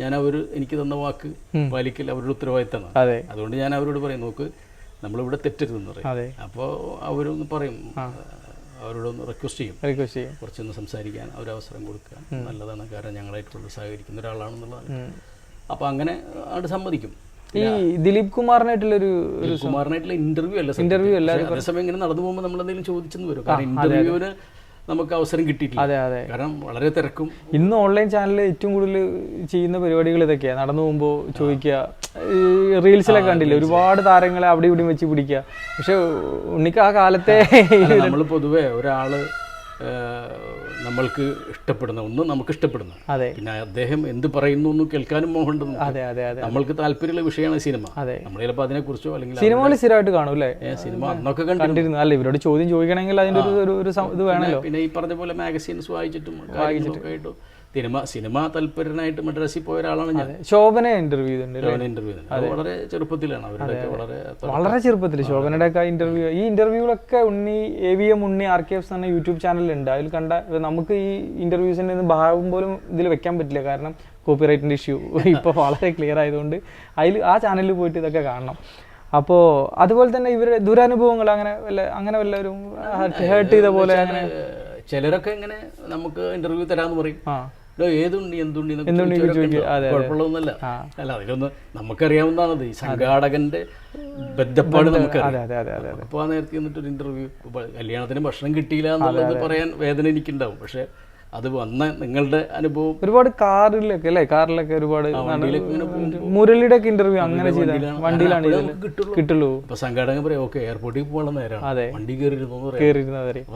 ഞാൻ അവർ എനിക്ക് തന്ന വാക്ക് പാലിക്കൽ അവരുടെ ഉത്തരവാദിത്തമാണ്. അതെ. അതുകൊണ്ട് ഞാൻ അവരോട് പറയും നോക്ക് നമ്മളിവിടെ തെറ്റരുതെന്ന് പറയും. അപ്പോൾ അവരൊന്ന് പറയും അവരോടൊന്ന് റിക്വസ്റ്റ് ചെയ്യും. റിക്വസ്റ്റ് ചെയ്യും. കുറച്ചൊന്ന് സംസാരിക്കാൻ അവരവസരം കൊടുക്കുക. നല്ലതാണ്. കാരണം ഞങ്ങളായിട്ടുള്ള സഹകരിക്കുന്ന ഒരാളാണെന്നുള്ളതാണ് അപ്പോൾ അങ്ങനെ അത് സമ്മതിക്കും. ഈ ദിലീപ് കുമാറിനായിട്ടുള്ളൊരു ഒരു കുമാറിനായിട്ടുള്ള ഇന്റർവ്യൂ അല്ല ഇന്റർവ്യൂ അല്ല അതേസമയം ഇങ്ങനെ നടന്നു പോകുമ്പോൾ നമ്മൾ എന്തെങ്കിലും ചോദിച്ചെന്ന് വരും. കാരണം ഇന്റർവ്യൂവിന് നമുക്ക് അവസരം കിട്ടിയിട്ടില്ല. അതെ അതെ. കാരണം വളരെ തിരക്കും. ഇന്ന് ഓൺലൈൻ ചാനലിൽ ഏറ്റവും കൂടുതൽ ചെയ്യുന്ന പരിപാടികൾ ഇതൊക്കെയാണ് നടന്നു പോകുമ്പോൾ ചോദിക്കുക. റീൽസിലൊക്കെ കണ്ടില്ലേ? ഒരുപാട് താരങ്ങളെ അവിടെ ഇവിടെയും വെച്ച് പിടിക്കുക. പക്ഷെ ഉണ്ണിക്ക് ആ കാലത്തെ നമ്മൾ പൊതുവേ ഒരാൾ ഏഹ്, നമ്മൾക്ക് ഇഷ്ടപ്പെടുന്ന ഒന്ന് നമുക്ക് ഇഷ്ടപ്പെടുന്ന. അതെ. പിന്നെ അദ്ദേഹം എന്ത് പറയുന്നു എന്ന് കേൾക്കാനും മോഹമുണ്ടെന്ന് അതെ അതെ അതെ. നമ്മൾക്ക് താല്പര്യമുള്ള വിഷയമാണ് സിനിമ. അതെ. നമ്മൾ ചിലപ്പോൾ അതിനെക്കുറിച്ചോ അല്ലെങ്കിൽ സിനിമകൾ സ്ഥിരമായിട്ട് കാണും അല്ലേ? ഏ, സിനിമ അന്നൊക്കെ കണ്ടു കണ്ടിരുന്നു. അല്ല ഇവരോട് ചോദ്യം ചോദിക്കണമെങ്കിൽ അതിന്റെ ഒരു ഇത് വേണമല്ലോ. പിന്നെ ഈ പറഞ്ഞ പോലെ മാഗസീൻസ് വായിച്ചിട്ടും. ആയിട്ടും സിനിമ സിനിമ തൽപരനായിട്ട് മദ്രാസിൽ പോയ ഒരാളാണ് ഞാൻ. ശോഭന ഇന്റർവ്യൂ ചെയ്തിട്ടുണ്ട് ഇന്റർവ്യൂ വളരെ ചെറുപ്പത്തിലാണ്. അവരുടെ വളരെ വളരെ ചെറുപ്പത്തിൽ ശോഭനയുടെ ഒക്കെ ഇന്റർവ്യൂ ഈ ഇന്റർവ്യൂകളൊക്കെ Unni A V M Unni R K F എന്ന യൂട്യൂബ് ചാനലുണ്ട് അതിൽ കണ്ട നമുക്ക് ഈ ഇന്റർവ്യൂസിന്റെ ഭാഗം പോലും ഇതിൽ വെക്കാൻ പറ്റില്ല. കാരണം കോപ്പിറൈറ്റിന്റെ ഇഷ്യൂ ഇപ്പോൾ വളരെ ക്ലിയർ ആയതുകൊണ്ട് അതിൽ ആ ചാനലിൽ പോയിട്ട് ഇതൊക്കെ കാണണം. അപ്പോ അതുപോലെ തന്നെ ഇവരുടെ ദുരനുഭവങ്ങൾ അങ്ങനെ വല്ല അങ്ങനെ വല്ലവരും ഹേർട്ട് ചെയ്ത പോലെ അങ്ങനെ ചിലരൊക്കെ ഇങ്ങനെ നമുക്ക് ഇന്റർവ്യൂ തരാന്ന് പറയും. ആ. "ഡോ, ഏതുണ്ടി എന്തുണ്ട്. കുഴപ്പമുള്ളതൊന്നുമല്ല. അല്ല അതിലൊന്ന് നമുക്കറിയാവുന്നതാണത്. ഈ സംഘാടകന്റെ ബന്ധപ്പാട് നമുക്കറിയാം. അപ്പോൾ ആ നേരത്തെ എന്നിട്ട് ഒരു ഇന്റർവ്യൂ കല്യാണത്തിന് ഭക്ഷണം കിട്ടിയില്ല എന്നുള്ളത് പറയാൻ വേദന എനിക്കുണ്ടാവും. പക്ഷെ അത് വന്ന നിങ്ങളുടെ അനുഭവം. ഒരുപാട് കാറിലൊക്കെ അല്ലേ? കാറിലൊക്കെ ഒരുപാട് മുരളിയുടെ ഒക്കെ ഇന്റർവ്യൂ അങ്ങനെ ചെയ്ത. വണ്ടിയിലാണ്. കിട്ടുള്ളൂ. ഇപ്പൊ സംഘാടകൻ പറയാം ഓക്കെ എയർപോർട്ടിൽ പോകാനുള്ള നേരമാണ് വണ്ടി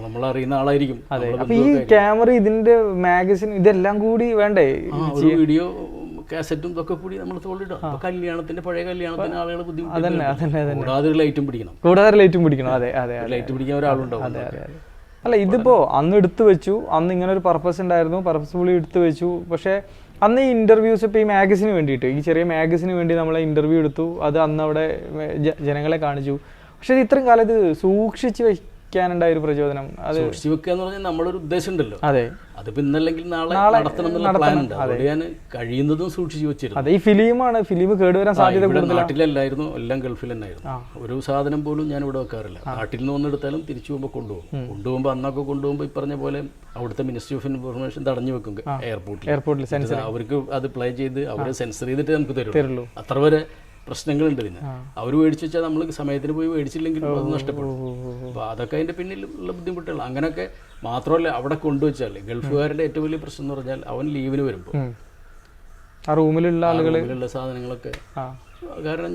നമ്മൾ അറിയുന്ന ആളായിരിക്കും. അതെ. അപ്പൊ ഈ ക്യാമറ ഇതിന്റെ മാഗസിൻ ഇതെല്ലാം കൂടി വേണ്ടേ? വീഡിയോ കാസറ്റും ഇതൊക്കെ കൂടി നമ്മൾ തോളിടും കല്യാണത്തിന്റെ പഴയ കല്യാണത്തിന് ആളുകൾ ബുദ്ധിമുട്ട് കൂടാതെ ലൈറ്റും പിടിക്കണം. കൂടാതെ ലൈറ്റും പിടിക്കണം. അതെ അതെ ലൈറ്റ് പിടിക്കാൻ ഒരാളുണ്ടാവും. അതെ അതെ. അല്ല ഇതിപ്പോ അന്ന് എടുത്തു വെച്ചു. അന്ന് ഇങ്ങനെ ഒരു പർപ്പസ് ഉണ്ടായിരുന്നു. പർപ്പസ്ഫുള്ളി എടുത്തു വെച്ചു. പക്ഷേ അന്ന് ഈ ഇന്റർവ്യൂസ് ഇപ്പൊ ഈ മാഗസിന് വേണ്ടിയിട്ട് ഈ ചെറിയ മാഗസിന് വേണ്ടി നമ്മളെ ഇന്റർവ്യൂ എടുത്തു. അത് അന്ന് അവിടെ ജനങ്ങളെ കാണിച്ചു. പക്ഷെ ഇത് ഇത്രയും കാലം ഇത് സൂക്ഷിച്ച് വെക്കാനുണ്ടായ ഒരു പ്രചോദനം. അത് സൂക്ഷിച്ചു വെക്കുക എന്ന് പറഞ്ഞാൽ നമ്മളൊരു ഉദ്ദേശം ഉണ്ടല്ലോ അതെ. അതിപ്പോ ഇന്നല്ലെങ്കിൽ നാളെ നടത്തണം. എന്നുള്ള പ്ലാൻ ഉണ്ട് അതുകൊണ്ട് ഞാൻ കഴിയുന്നതും സൂക്ഷിച്ചു വെച്ചിരുന്നു. അതെ ഈ ഫിലിമാണ്. ഫിലിം കേടുവരാൻ സാധ്യത ഇവിടെ നാട്ടിലല്ലായിരുന്നു. എല്ലാം ഗൾഫിൽ തന്നെയായിരുന്നു. ഒരു സാധനം പോലും ഞാൻ ഇവിടെ വെക്കാറില്ല. നാട്ടിൽ നിന്ന് വന്നെടുത്താലും തിരിച്ചു പോകുമ്പോൾ കൊണ്ടുപോകും. കൊണ്ടുപോകുമ്പോൾ അന്നൊക്കെ കൊണ്ടുപോകുമ്പോൾ ഈ പറഞ്ഞ പോലെ അവിടുത്തെ മിനിസ്ട്രി ഓഫ് ഇൻഫർമേഷൻ തടഞ്ഞു വെക്കും. എയർപോർട്ടിൽ എയർപോർട്ടിൽ സെൻസർ അവർക്ക് അത് പ്ലേ ചെയ്ത് അവരെ സെൻസർ ചെയ്തിട്ട് നമുക്ക് തരും തരുള്ളൂ. അത്ര വരെ പ്രശ്നങ്ങളുണ്ട് പിന്നെ. അവർ മേടിച്ചു വെച്ചാൽ നമ്മൾ സമയത്തിന് പോയി മേടിച്ചില്ലെങ്കിൽ അത് നഷ്ടപ്പെടും. അപ്പോൾ അതൊക്കെ അതിന്റെ പിന്നിലുള്ള ബുദ്ധിമുട്ടുകൾ അങ്ങനെയൊക്കെ മാത്രമല്ല അവിടെ കൊണ്ടുവച്ചാൽ ഗൾഫുകാരുടെ ഏറ്റവും വലിയ പ്രശ്നം എന്ന് പറഞ്ഞാൽ അവൻ ലീവിന് വരുമ്പോൾ ആ റൂമിലുള്ള ആളുകൾ റൂമിലുള്ള സാധനങ്ങളൊക്കെ. കാരണം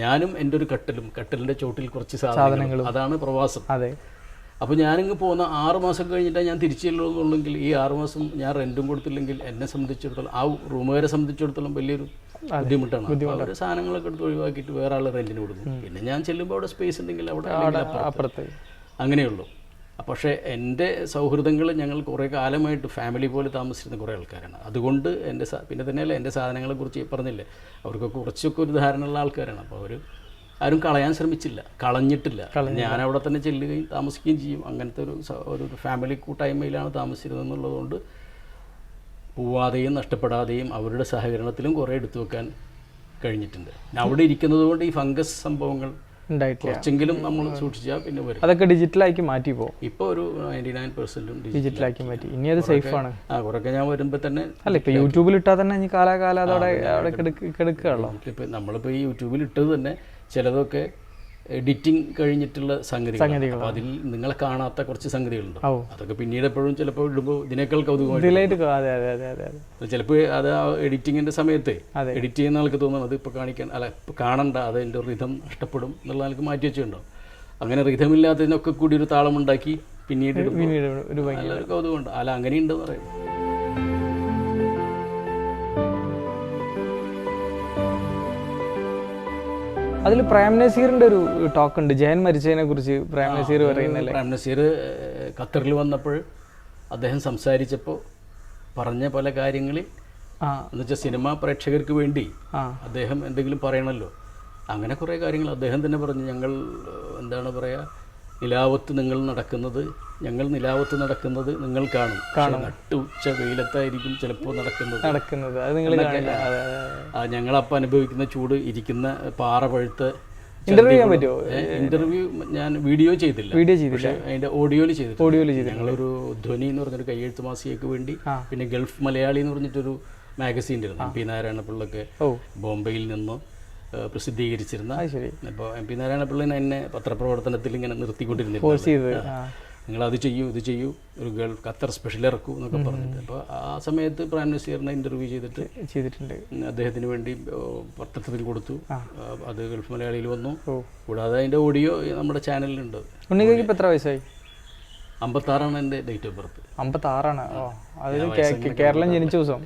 ഞാനും എന്റെ ഒരു കട്ടിലും കട്ടിലിന്റെ ചോട്ടിൽ കുറച്ച് സാധനങ്ങൾ അതാണ് പ്രവാസം. അതെ. അപ്പോൾ ഞാനിങ്ങ് പോകുന്ന ആറ് മാസം കഴിഞ്ഞിട്ടാണ് ഞാൻ തിരിച്ചു എന്നുള്ളെങ്കിൽ ഈ ആറ് മാസം ഞാൻ റെന്റും കൊടുത്തില്ലെങ്കിൽ എന്നെ സംബന്ധിച്ചിടത്തോളം ആ റൂമുകാരെ സംബന്ധിച്ചിടത്തോളം വലിയൊരു ബുദ്ധിമുട്ടാണ്. അവർ സാധനങ്ങളൊക്കെ എടുത്ത് ഒഴിവാക്കിയിട്ട് വേറെ ആൾ റെന്റിന് കൊടുക്കും. പിന്നെ ഞാൻ ചെല്ലുമ്പോൾ അവിടെ സ്പേസ് ഉണ്ടെങ്കിൽ അവിടെ അപ്പുറത്ത്. അങ്ങനെയുള്ളൂ. പക്ഷേ എന്റെ സൗഹൃദങ്ങൾ ഞങ്ങൾ കുറേ കാലമായിട്ട് ഫാമിലി പോലെ താമസിച്ചിരുന്ന കുറേ ആൾക്കാരാണ്. അതുകൊണ്ട് എന്റെ പിന്നെ തന്നെയല്ല എന്റെ സാധനങ്ങളെ കുറിച്ച് പറഞ്ഞില്ലേ അവർക്കൊക്കെ കുറച്ചൊക്കെ ഒരു ധാരണയുള്ള ആൾക്കാരാണ്. അപ്പോൾ അവർ ആരും കളയാൻ ശ്രമിച്ചില്ല. കളഞ്ഞിട്ടില്ല. ഞാൻ അവിടെ തന്നെ ചെല്ലുകയും താമസിക്കുകയും ചെയ്യും. അങ്ങനത്തെ ഒരു ഒരു ഫാമിലി കൂട്ടായ്മയിലാണ് താമസിച്ചിരുന്നത് എന്നുള്ളതുകൊണ്ട് പോവാതെയും നഷ്ടപ്പെടാതെയും അവരുടെ സഹകരണത്തിലും കുറേ എടുത്തു വെക്കാൻ കഴിഞ്ഞിട്ടുണ്ട്. അവിടെ ഇരിക്കുന്നത് കൊണ്ട് ഈ ഫംഗസ് സംഭവങ്ങൾ ഉണ്ടായിട്ടില്ല. കുറച്ചെങ്കിലും നമ്മൾ സൂക്ഷിച്ചാൽ പിന്നെ വരും. അതൊക്കെ ഡിജിറ്റലാക്കി മാറ്റി പോകും ഇപ്പോൾ ഒരു നയന്റി നയൻ പെർസെന്റും ഡിജിറ്റലാക്കി മാറ്റി. ഇനി അത് സേഫ് ആണ് ആ കുറേയൊക്കെ ഞാൻ വരുമ്പോൾ തന്നെ അല്ല ഇപ്പൊ യൂട്യൂബിൽ ഇട്ടാൽ തന്നെ ഇനി കാലാകാലം അതവിടെ അവിടെ കിടക്ക് കിടക്കുകയുള്ളൂ ഇപ്പം നമ്മളിപ്പോൾ ഈ യൂട്യൂബിൽ ഇട്ടത് തന്നെ ചിലതൊക്കെ എഡിറ്റിംഗ് കഴിഞ്ഞിട്ടുള്ള സംഗതികൾ അതിൽ നിങ്ങളെ കാണാത്ത കുറച്ച് സംഗതികളുണ്ട്. അതൊക്കെ പിന്നീട് എപ്പോഴും ചിലപ്പോൾ ഇടുമ്പോൾ ഇതിനേക്കാൾ കൗതുകമായിട്ട് ചിലപ്പോൾ അത് ആ എഡിറ്റിങ്ങിന്റെ സമയത്ത് എഡിറ്റ് ചെയ്യുന്ന ആൾക്ക് തോന്നുന്നത് ഇപ്പോൾ കാണിക്കാൻ അല്ല ഇപ്പോൾ കാണണ്ട അത് എന്റെ റിതം നഷ്ടപ്പെടും എന്നുള്ള ആൾക്ക് മാറ്റി വെച്ചിട്ടുണ്ടാവും അങ്ങനെ റിതമില്ലാത്തതിനൊക്കെ കൂടി ഒരു താളമുണ്ടാക്കി പിന്നീട് ഒരു കൗതുകമുണ്ട്. അല്ല അങ്ങനെയുണ്ടെന്ന് പറയും. അതിൽ പ്രേം നസീറിന്റെ ഒരു ടോക്ക് ഉണ്ട്. ജയൻ മരിച്ചതിനെ കുറിച്ച് പ്രേം നസീർ പറയുന്നില്ല? പ്രേം നസീർ ഖത്തറിൽ വന്നപ്പോൾ അദ്ദേഹം സംസാരിച്ചപ്പോൾ പറഞ്ഞ പല കാര്യങ്ങളിൽ എന്നുവെച്ചാൽ സിനിമാ പ്രേക്ഷകർക്ക് വേണ്ടി അദ്ദേഹം എന്തെങ്കിലും പറയണമല്ലോ അങ്ങനെ കുറേ കാര്യങ്ങൾ അദ്ദേഹം തന്നെ പറഞ്ഞു. ഞങ്ങൾ എന്താണ് പറയുക നിലാവത്ത് നിങ്ങൾ നടക്കുന്നത് ഞങ്ങൾ നിലാവത്ത് നടക്കുന്നത് നിങ്ങൾ കാണും. കാണും. നട്ടുച്ച വെയിലത്തായിരിക്കും ചിലപ്പോൾ നടക്കുന്നത്. നടക്കുന്നത്. അത് നിങ്ങൾ. ഞങ്ങളപ്പോൾ അനുഭവിക്കുന്ന ചൂട് ഇരിക്കുന്ന പാറ പഴുത്ത് ഇന്റർവ്യൂ ചെയ്യാൻ പറ്റുമോ? ഇന്റർവ്യൂ ഞാൻ വീഡിയോ ചെയ്തില്ല. വീഡിയോ ചെയ്തില്ല. അതിന്റെ ഓഡിയോയിൽ ചെയ്തു ഓഡിയോയിൽ ചെയ്തു ഞങ്ങളൊരു ധ്വനി എന്ന് പറഞ്ഞൊരു കയ്യെഴുത്ത് മാസികയ്ക്ക് വേണ്ടി പിന്നെ ഗൾഫ് മലയാളി എന്ന് പറഞ്ഞിട്ടൊരു മാഗസീൻ ആയിരുന്നു എം പി നാരായണപിള്ളക്ക് പിള്ളക്ക് ബോംബെയിൽ നിന്ന് പ്രസിദ്ധീകരിച്ചിരുന്ന അപ്പോൾ എം പി നാരായണപിള്ളനെ എന്നെ പത്രപ്രവർത്തനത്തിൽ ഇങ്ങനെ നിർത്തിക്കൊണ്ടിരുന്നു നിങ്ങൾ അത് ചെയ്യൂ ഇത് ചെയ്യൂ ഒരു ഗൾഫ് ഖത്തർ സ്പെഷ്യൽ ഇറക്കൂ എന്നൊക്കെ പറഞ്ഞിട്ട്. അപ്പോൾ ആ സമയത്ത് പ്രൈം മിനിസ്റ്ററിനെ ഇന്റർവ്യൂ ചെയ്തിട്ട് ചെയ്തിട്ടുണ്ട്. അദ്ദേഹത്തിന് വേണ്ടി പത്രത്തിൽ കൊടുത്തു. അത് ഗൾഫ് മലയാളിയിൽ വന്നു. കൂടാതെ അതിന്റെ ഓഡിയോ നമ്മുടെ ചാനലിലുണ്ട്. ഉണ്ണിക്കയ്ക്ക് ഇപ്പൊ എത്ര വയസ്സായി? അമ്പത്താറാണ് എന്റെ ഡേറ്റ് ഓഫ് ബർത്ത് അമ്പത്തി ആറാണ് ഓ അതായത് കേരളം ജനിച്ച ദിവസം.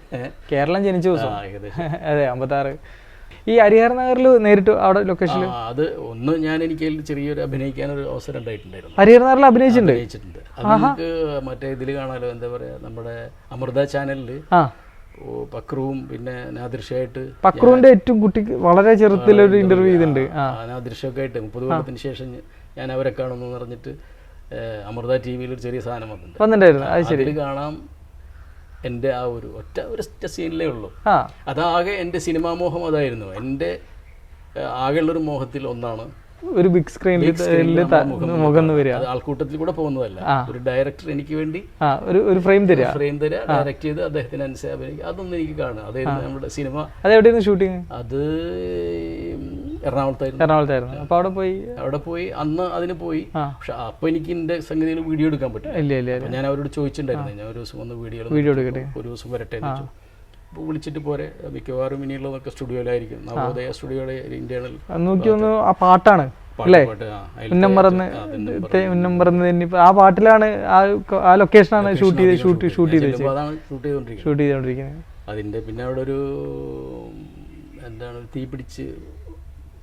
കേരളം ജനിച്ച ദിവസം. അതെ അമ്പത്താറ്. ഈ ഹരിഹർ നഗറിൽ നേരിട്ട് അവിടെ ലൊക്കേഷൻ അത് ഒന്ന് ഞാൻ എനിക്ക് ചെറിയൊരു അഭിനയിക്കാൻ ഒരു അവസരം ഉണ്ടായിട്ടുണ്ടായിരുന്നു. ഹരിഹർ നഗറിൽ അഭിനയിച്ചിട്ടുണ്ട്? അഭിനയിച്ചിട്ടുണ്ട്. അത് നിങ്ങൾക്ക് മറ്റേ ഇതിൽ കാണാലോ എന്താ പറയാ നമ്മുടെ അമൃത ചാനലിൽ ആ. പക്രുവും പിന്നെ നാദൃശ്യമായിട്ട് പക്രുവിന്റെ ഏറ്റവും കുട്ടിക്ക് വളരെ ചെറുത്തിലൊരു ഇന്റർവ്യൂ ചെയ്തിട്ടുണ്ട്. ആ. നാദൃശ്യമൊക്കെ ആയിട്ട് മുപ്പത് കൊല്ലത്തിന് ശേഷം ഞാൻ അവരെ കാണുന്നു എന്ന് പറഞ്ഞിട്ട് അമൃത ടി വിയിൽ ഒരു ചെറിയ സാധനം വന്നിട്ടുണ്ട്. വന്നിട്ടുണ്ടായിരുന്നു. അത് ശരി. കാണാം എന്റെ ആ ഒരു ഒറ്റ ഒരു സീനിലേ ഉള്ളൂ. അതാകെ എന്റെ സിനിമാ മോഹം അതായിരുന്നു. എന്റെ ആകെയുള്ളൊരു മോഹത്തിൽ ഒന്നാണ് ഒരു ബിഗ് സ്ക്രീനിൽ മുഖം വരിക. ആൾക്കൂട്ടത്തിൽ കൂടെ പോകുന്നതല്ല. ഒരു ഡയറക്ടർ എനിക്ക് വേണ്ടി ഒരു ഫ്രെയിം തരിക. ഫ്രെയിം തരിക ഡയറക്ട് ചെയ്ത് അദ്ദേഹത്തിന് അനുസരിച്ച് അതൊന്നും എനിക്ക് കാണുക. അതായിരുന്നു നമ്മുടെ സിനിമ അതെവിടെയായിരുന്നു ഷൂട്ടിങ് അത് എറണാകുളത്തായിരുന്നു. എറണാകുളത്തായിരുന്നു. അപ്പൊ അവിടെ പോയി? അവിടെ പോയി. അന്ന് അതിന് പോയി. പക്ഷെ അപ്പൊ എനിക്ക് എന്റെ സംഗതിയിൽ വീഡിയോ എടുക്കാൻ പറ്റും ഇല്ല ഇല്ല ഞാൻ അവരോട് ചോദിച്ചിട്ടുണ്ടായിരുന്നു. ഞാൻ ഒരു ദിവസം വന്ന് വീഡിയോ വീഡിയോ എടുക്കട്ടെ? ഒരു ദിവസം വരട്ടെ എന്ന് ചോദിച്ചു അപ്പോൾ വിളിച്ചിട്ട് പോരെ. മിക്കവാറും ഇനിയുള്ളതൊക്കെ സ്റ്റുഡിയോയിലായിരിക്കും. നവോദയ സ്റ്റുഡിയോയുടെ ഇന്റേണൽ നോക്കിയൊന്ന് നോക്കി ഒന്ന് ആ പാട്ടാണ് ആ, പാട്ടിലാണ് ആ ലൊക്കേഷനാണ് ഷൂട്ട് ചെയ്ത് ഷൂട്ട് ഷൂട്ട് ചെയ്ത് ഷൂട്ട് ചെയ്തുകൊണ്ടിരിക്കുന്നത് അതിന്റെ പിന്നെ അവിടെ ഒരു എന്താണ് തീ പിടിച്ച്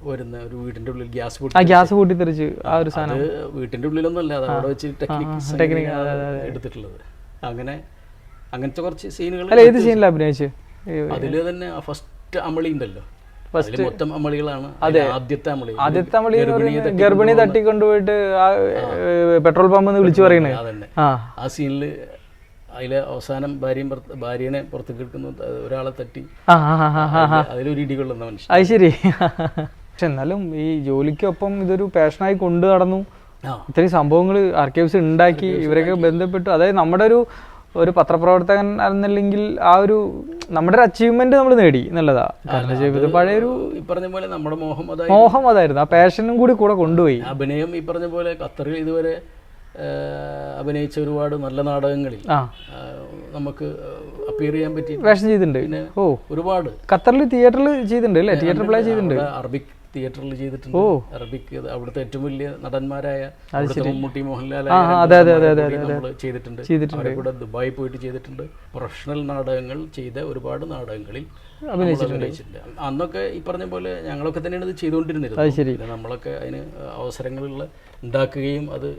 വരുന്ന ഒരു വീടിന്റെ ഉള്ളിൽ ഗ്യാസ് പൊട്ടി ആ ഗ്യാസ് പൊട്ടിത്തെറിച്ച് ആ ഒരു സാധനം. വീട്ടിന്റെ ഉള്ളിലൊന്നും അല്ല അത് അവിടെ വെച്ച് ടെക്നിക് എടുത്തിട്ടുള്ളത്. അങ്ങനെ അങ്ങനത്തെ കുറച്ച് സീനുകൾ അല്ല ഏത് സീനിലാണ് അഭിനയിച്ച്? അതിൽ തന്നെ ഫസ്റ്റ് അമളി ഉണ്ടല്ലോ. അതിൽ മൊത്തം അമളികളാണ്. ആദ്യത്തെ അമളി. ആദ്യത്തെ ഈ ഗർഭിണി തട്ടിക്കൊണ്ടുപോയിട്ട് ആ പെട്രോൾ പമ്പ് വിളിച്ചു പറയണേ. അതന്നെ. ആ. സീനിൽ അതിലെ അവസാനം ഭാര്യയും ഭാര്യനെ പുറത്തേക്ക് എടുക്കുന്നു ഒരാളെ തട്ടി. അതിലൊരു ഇടി കൊള്ളുന്ന മനുഷ്യൻ. അത് ശരി. പക്ഷെ എന്നാലും ഈ ജോലിക്കൊപ്പം ഇതൊരു പാഷനായി കൊണ്ടു നടന്നു. ഇത്രയും സംഭവങ്ങൾ ആർക്കൈവ്സ് ഉണ്ടാക്കി ഇവരൊക്കെ ബന്ധപ്പെട്ടു. അതായത് നമ്മുടെ ഒരു ഒരു പത്രപ്രവർത്തകൻ എന്നല്ലെങ്കിൽ ആ ഒരു നമ്മുടെ ഒരു അച്ചീവ്മെന്റ് നമ്മൾ നേടി എന്നുള്ളതാ. കാരണം പഴയൊരു ഈ പറഞ്ഞ പോലെ നമ്മുടെ മോഹം മോഹം അതായിരുന്നു. ആ പാഷനും കൂടി കൂടെ കൊണ്ടുപോയി. അഭിനയം ഈ പറഞ്ഞ പോലെ ഖത്തറിൽ ഇതുവരെ അഭിനയിച്ച ഒരുപാട് നല്ല നാടകങ്ങളിൽ നമുക്ക് അപ്പിയർ ചെയ്യാൻ പറ്റി. വേഷം ചെയ്തിട്ടുണ്ട്. ഓ. ഒരുപാട്. ഖത്തറിൽ തിയേറ്ററിൽ ചെയ്തിട്ടുണ്ട് അല്ലേ? തിയേറ്റർ പ്ലേ ചെയ്തിട്ടുണ്ട്. അറബിക് തിയേറ്ററിൽ ചെയ്തിട്ടുണ്ട്. അറബിക് അവിടുത്തെ ഏറ്റവും വലിയ നടന്മാരായ മമ്മൂട്ടി മോഹൻലാൽ നമ്മൾ ചെയ്തിട്ടുണ്ട്. അവരെ കൂടെ ദുബായി പോയിട്ട് ചെയ്തിട്ടുണ്ട്. പ്രൊഫഷണൽ നാടകങ്ങൾ ചെയ്ത ഒരുപാട് നാടകങ്ങളിൽ അഭിനയിച്ചിട്ടുണ്ട്. അന്നൊക്കെ ഈ പറഞ്ഞ പോലെ ഞങ്ങളൊക്കെ തന്നെയാണ് ഇത് ചെയ്തുകൊണ്ടിരുന്നത് നമ്മളൊക്കെ അതിന് അവസരങ്ങളുള്ള ഉണ്ടാക്കുകയും അത്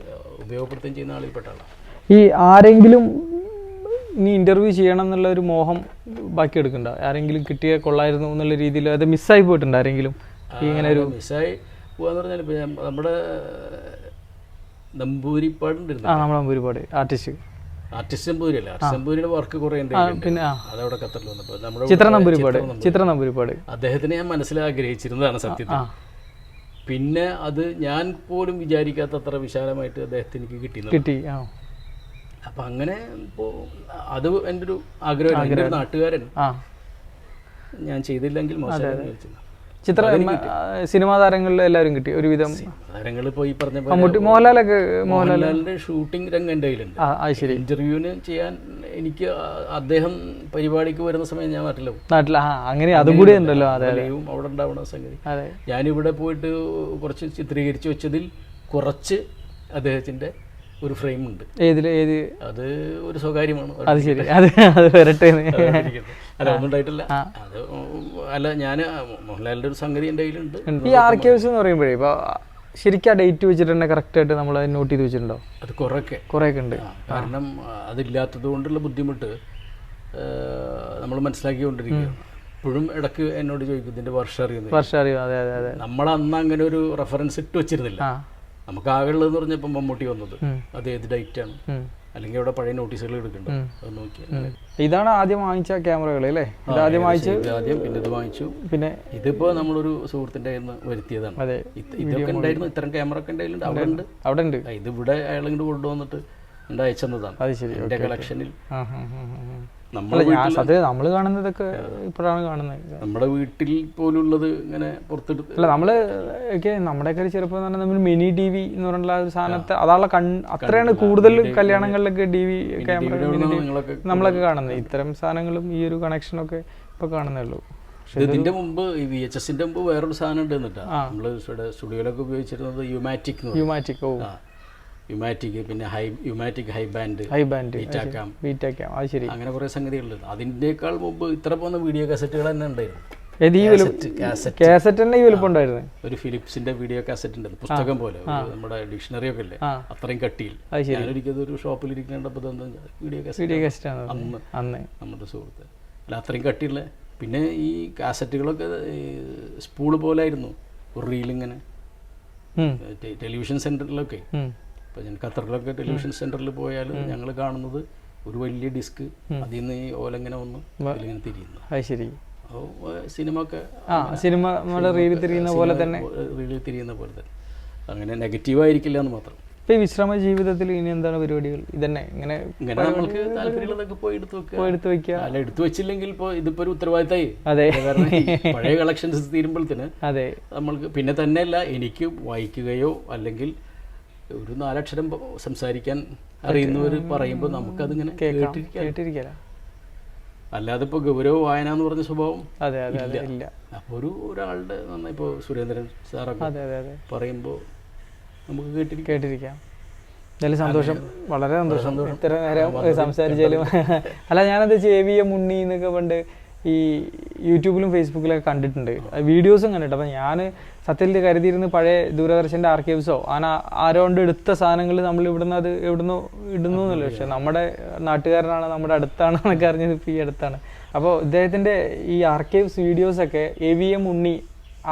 ഉപയോഗപ്പെടുത്തുകയും ചെയ്യുന്ന ആളിൽപ്പെട്ട ആളാണ്. ഈ ആരെങ്കിലും ഇനി ഇന്റർവ്യൂ ചെയ്യണം എന്നുള്ള ഒരു മോഹം ബാക്കി എടുക്കണ്ട. ആരെങ്കിലും കിട്ടിയ കൊള്ളായിരുന്നു എന്നുള്ള രീതിയിൽ അത് മിസ്സായി പോയിട്ടുണ്ട് ആരെങ്കിലും? ഇങ്ങനെ ഒരു മിസ്സായി പോവാന്ന് പറഞ്ഞാൽ നമ്മുടെ നമ്പൂരിപ്പാടുണ്ടായിരുന്നു ആ ആർട്ടിസ്റ്റ്. ആർട്ടിസ്റ്റ് നമ്പൂരി അല്ല ആർട്ടിസ്റ്റ് നമ്പൂരിയുടെ വർക്ക് കുറെ പിന്നെ അതവിടെ ഖത്തറിൽ വന്നപ്പോൾ നമ്മുടെ ചിത്ര നമ്പൂരിപ്പാട് ചിത്ര നമ്പൂരിപ്പാട്. അദ്ദേഹത്തിനെ ഞാൻ മനസ്സിൽ ആഗ്രഹിച്ചിരുന്നതാണ് സത്യത്തിൽ. പിന്നെ അത് ഞാൻ പോലും വിചാരിക്കാത്ത അത്ര വിശാലമായിട്ട് അദ്ദേഹത്തിന് എനിക്ക് കിട്ടി ആ. അപ്പൊ അങ്ങനെ അത് എന്റെ ഒരു ആഗ്രഹം എന്റെ ഒരു നാട്ടുകാരൻ. ഞാൻ ചെയ്തില്ലെങ്കിൽ വിചാരിച്ചു. ചിത്ര സിനിമാ താരങ്ങളിൽ എല്ലാവരും കിട്ടി. ഒരുവിധം താരങ്ങൾ പോയി ഈ പറഞ്ഞ മമ്മൂട്ടി മോഹൻലാലൊക്കെ മോഹൻലാലിന്റെ ഷൂട്ടിംഗ് രംഗം എന്റെ കയ്യിലുണ്ട് ശരി. ഇന്റർവ്യൂവിന് ചെയ്യാൻ എനിക്ക് അദ്ദേഹം പരിപാടിക്ക് വരുന്ന സമയം ഞാൻ നാട്ടിലോ നാട്ടിൽ ആ അങ്ങനെ അതും കൂടി ഉണ്ടല്ലോ. അതെ അവിടെ ഉണ്ടാവണ സംഗതി. ഞാനിവിടെ പോയിട്ട് കുറച്ച് ചിത്രീകരിച്ചു വെച്ചതിൽ കുറച്ച് അദ്ദേഹത്തിന്റെ ഒരു ഫ്രെയിം ഉണ്ട്. ഏതിൽ ഏത്? അത് ഒരു സ്വകാര്യമാണ്. അത് ശരി. അത് അത് വരട്ടെ അല്ല അത് അല്ല ഞാൻ മോഹൻലാലിന്റെ ഒരു സംഗതി എന്റെ കയ്യിലുണ്ട്. ഈ ആർക്കൈവ്സ് എന്ന് പറയുമ്പോഴേ ഇപ്പോൾ ശരിക്കും ആ ഡേറ്റ് വെച്ചിട്ട് തന്നെ കറക്റ്റ് ആയിട്ട് നമ്മൾ നോട്ട് ചെയ്ത് വെച്ചിട്ടുണ്ടോ? അത് കുറേയൊക്കെ. കുറേയൊക്കെ ഉണ്ട്. കാരണം അതില്ലാത്തത് കൊണ്ടുള്ള ബുദ്ധിമുട്ട് നമ്മൾ മനസ്സിലാക്കിക്കൊണ്ടിരിക്കുകയാണ്. ഇപ്പോഴും ഇടയ്ക്ക് എന്നോട് ചോദിക്കും ഇതിന്റെ വർഷം അറിയുന്നത് വർഷം അറിയാം അതെ അതെ അതെ. നമ്മൾ അന്ന് അങ്ങനെ ഒരു റെഫറൻസ് ഇട്ട് വെച്ചിരുന്നില്ല. നമുക്ക് ആകെയുള്ളതെന്ന് പറഞ്ഞപ്പോൾ മമ്മൂട്ടി വന്നത്. അത് ഏത് ഡേറ്റ് ആണ് അല്ലെങ്കിൽ അവിടെ പഴയ നോട്ടീസുകൾ എടുക്കണ്ടോ? അത് നോക്കി. ഇതാണ് ആദ്യം വാങ്ങിച്ച ക്യാമറകൾ അല്ലേ? ഇത് ആദ്യം വാങ്ങിച്ചു ആദ്യം പിന്നെ ഇത് വാങ്ങിച്ചു. പിന്നെ ഇതിപ്പോ നമ്മളൊരു സുഹൃത്തിന്റെ കയ്യിൽ നിന്ന് വരുത്തിയതാണ് ഇതൊക്കെ ഉണ്ടായിരുന്നു. ഇത്തരം ക്യാമറ ഒക്കെ ഉണ്ടായിട്ടുണ്ട്. അവിടെ ഉണ്ട് അവിടെ ഉണ്ട് ഇത് ഇവിടെ അയാൾ ഇങ്ങോട്ട് കൊണ്ടുവന്നിട്ട് അയച്ചെന്നതാണ് എന്റെ കളക്ഷനിൽ ഞാൻ സത്യം നമ്മൾ കാണുന്നതൊക്കെ ഇപ്പോഴാണ് കാണുന്നത്. നമ്മുടെ വീട്ടിൽ പോലുള്ളത് ഇങ്ങനെ പുറത്തെടുത്ത് അല്ല നമ്മൾ ഒക്കെ നമ്മുടെയൊക്കെ ഒരു ചെറുപ്പം തന്നെ നമ്മൾ മിനി ടി വി എന്ന് പറഞ്ഞിട്ടുള്ള ഒരു സാധനത്തെ അതാണുള്ള കൺ അത്രയാണ് കൂടുതൽ കല്യാണങ്ങളിലൊക്കെ ടി വി ക്യാമറ നമ്മളൊക്കെ കാണുന്നത്. ഇത്തരം സാധനങ്ങളും ഈ ഒരു കണക്ഷനൊക്കെ ഇപ്പൊ കാണുന്നേ ഉള്ളൂ. ഇതിന്റെ മുമ്പ് ഈ വി എച്ച് എസിന്റെ മുമ്പ് വേറൊരു സാധനം ഉണ്ട് എന്നിട്ടാ. നമ്മൾ സ്റ്റുഡിയോയിലൊക്കെ ഉപയോഗിച്ചിരുന്നത് യുമാറ്റിക്. യുമാറ്റിക് ഓ. യുമാറ്റിക് പിന്നെ high umatic high band high band betacam betacam അത് ശരി. അങ്ങനെ കുറേ സംഗതികളുണ്ട്. അതിന്റെക്കാൾ മുമ്പ് ഇത്ര പോകുന്ന വീഡിയോ കാസറ്റുകൾ തന്നെ ഉണ്ടായിരുന്നു. ഒരു ഫിലിപ്സിന്റെ വീഡിയോ കാസറ്റ് ഉണ്ടല്ലോ പുസ്തകം പോലെ. നമ്മുടെ ഡിക്ഷണറി ഒക്കെ അല്ലേ അത്രയും കട്ടിയിൽ. ഒരു ഷോപ്പിൽ ഇരിക്കേണ്ടപ്പോൾ വീഡിയോ കാസറ്റ് അന്ന് നമ്മുടെ സുഹൃത്ത്. അല്ല അത്രയും കട്ടിയുള്ള പിന്നെ ഈ കാസറ്റുകളൊക്കെ സ്പൂൾ പോലെ ആയിരുന്നു. ഒരു റീലിങ്ങനെ ടെലിവിഷൻ സെന്ററിലൊക്കെ ഇപ്പൊ ഞാൻ ഖത്തറിലൊക്കെ ടെലിവിഷൻ സെന്ററിൽ പോയാൽ ഞങ്ങൾ കാണുന്നത് ഒരു വലിയ ഡിസ്ക് അതിൽ നിന്ന് ഈ ഓലങ്ങനെ ഒന്ന് ഇങ്ങനെ തിരിയുന്നു. അത് ശരി. സിനിമ ഒക്കെ ആ സിനിമ നമ്മുടെ റീലിൽ തിരിയുന്ന പോലെ തന്നെ. റീലിൽ തിരിയുന്ന പോലെ തന്നെ. അങ്ങനെ നെഗറ്റീവ് ആയിരിക്കില്ല എന്ന് മാത്രം. ഇപ്പൊ ഈ വിശ്രമ ജീവിതത്തിൽ ഇനി എന്താണ് പരിപാടികൾ? ഇതന്നെ ഇങ്ങനെ ഇങ്ങനെ നമ്മൾക്ക് താല്പര്യമുള്ളതൊക്കെ പോയി എടുത്തു വെക്കുക. പോയി എടുത്ത് വെക്കുക. അല്ല എടുത്തു വെച്ചില്ലെങ്കിൽ ഇപ്പോൾ ഇതിപ്പോ ഒരു ഉത്തരവാദിത്തമായി. അതെ. കാരണം പഴയ കളക്ഷൻസ് തീരുമ്പോഴത്തേന് അതെ. നമ്മൾക്ക് പിന്നെ തന്നെയല്ല എനിക്ക് വായിക്കുകയോ അല്ലെങ്കിൽ ഒരു നാലക്ഷരം സംസാരിക്കാൻ അറിയുന്നവർ പറയുമ്പോൾ നമുക്കതിങ്ങനെ കേട്ടിരിക്കാം. അല്ലാതെ ഇപ്പോൾ ഗൗരവ വായന എന്ന് പറഞ്ഞ സ്വഭാവം അതെ അതെ അതെ ഇല്ല. അപ്പോൾ ഒരു ഒരാളുടെ നന്നായി ഇപ്പോൾ സുരേന്ദ്രൻ സാറൊക്കെ പറയുമ്പോൾ നമുക്ക് കേട്ടിരിക്കാം. കേട്ടിരിക്കാം. എന്തായാലും സന്തോഷം. വളരെ സന്തോഷം. ഇത്ര നേരം സംസാരിച്ചാലും അല്ല ഞാനത് ചേവിയ മുണ്ണി എന്നൊക്കെ പണ്ട് ഈ യൂട്യൂബിലും ഫേസ്ബുക്കിലൊക്കെ കണ്ടിട്ടുണ്ട്. വീഡിയോസും കണ്ടിട്ട് അപ്പം ഞാൻ സത്യത്തിൽ കരുതിയിരുന്ന് പഴയ ദൂരദർശന്റെ ആർക്കൈവ്സോ അങ്ങനെ ആരോണ്ട് എടുത്ത സാധനങ്ങൾ നമ്മൾ ഇവിടുന്ന് അത് ഇവിടുന്ന് ഇടുന്നു എന്നല്ല. പക്ഷെ നമ്മുടെ നാട്ടുകാരനാണ് നമ്മുടെ അടുത്താണ് എന്നൊക്കെ അറിഞ്ഞത് ഈ അടുത്താണ്. അപ്പോൾ ഇദ്ദേഹത്തിന്റെ ഈ ആർക്കൈവ്സ് വീഡിയോസൊക്കെ A V M Unni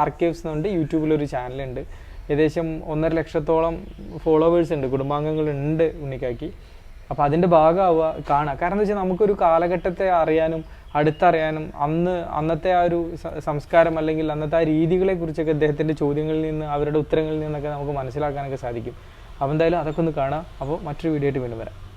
archives പറഞ്ഞിട്ട് യൂട്യൂബിലൊരു ചാനലുണ്ട് ഏകദേശം ഒന്നര ലക്ഷത്തോളം ഫോളോവേഴ്സ് ഉണ്ട് കുടുംബാംഗങ്ങളുണ്ട് ഉണ്ണിക്കാക്കി. അപ്പോൾ അതിന്റെ ഭാഗമാവുക കാണുക. കാരണം എന്താ വെച്ചാൽ നമുക്കൊരു കാലഘട്ടത്തെ അറിയാനും അടുത്തറിയാനും അന്ന് അന്നത്തെ ആ ഒരു സംസ്കാരം അല്ലെങ്കിൽ അന്നത്തെ ആ രീതികളെ കുറിച്ചൊക്കെ അദ്ദേഹത്തിന്റെ ചോദ്യങ്ങളിൽ നിന്ന് അവരുടെ ഉത്തരങ്ങളിൽ നിന്നൊക്കെ നമുക്ക് മനസ്സിലാക്കാനൊക്കെ സാധിക്കും. അപ്പോൾ എന്തായാലും അതൊക്കെ ഒന്ന് കാണാം. അപ്പോൾ മറ്റൊരു വീഡിയോ ആയിട്ട് വീണ്ടും വരാം.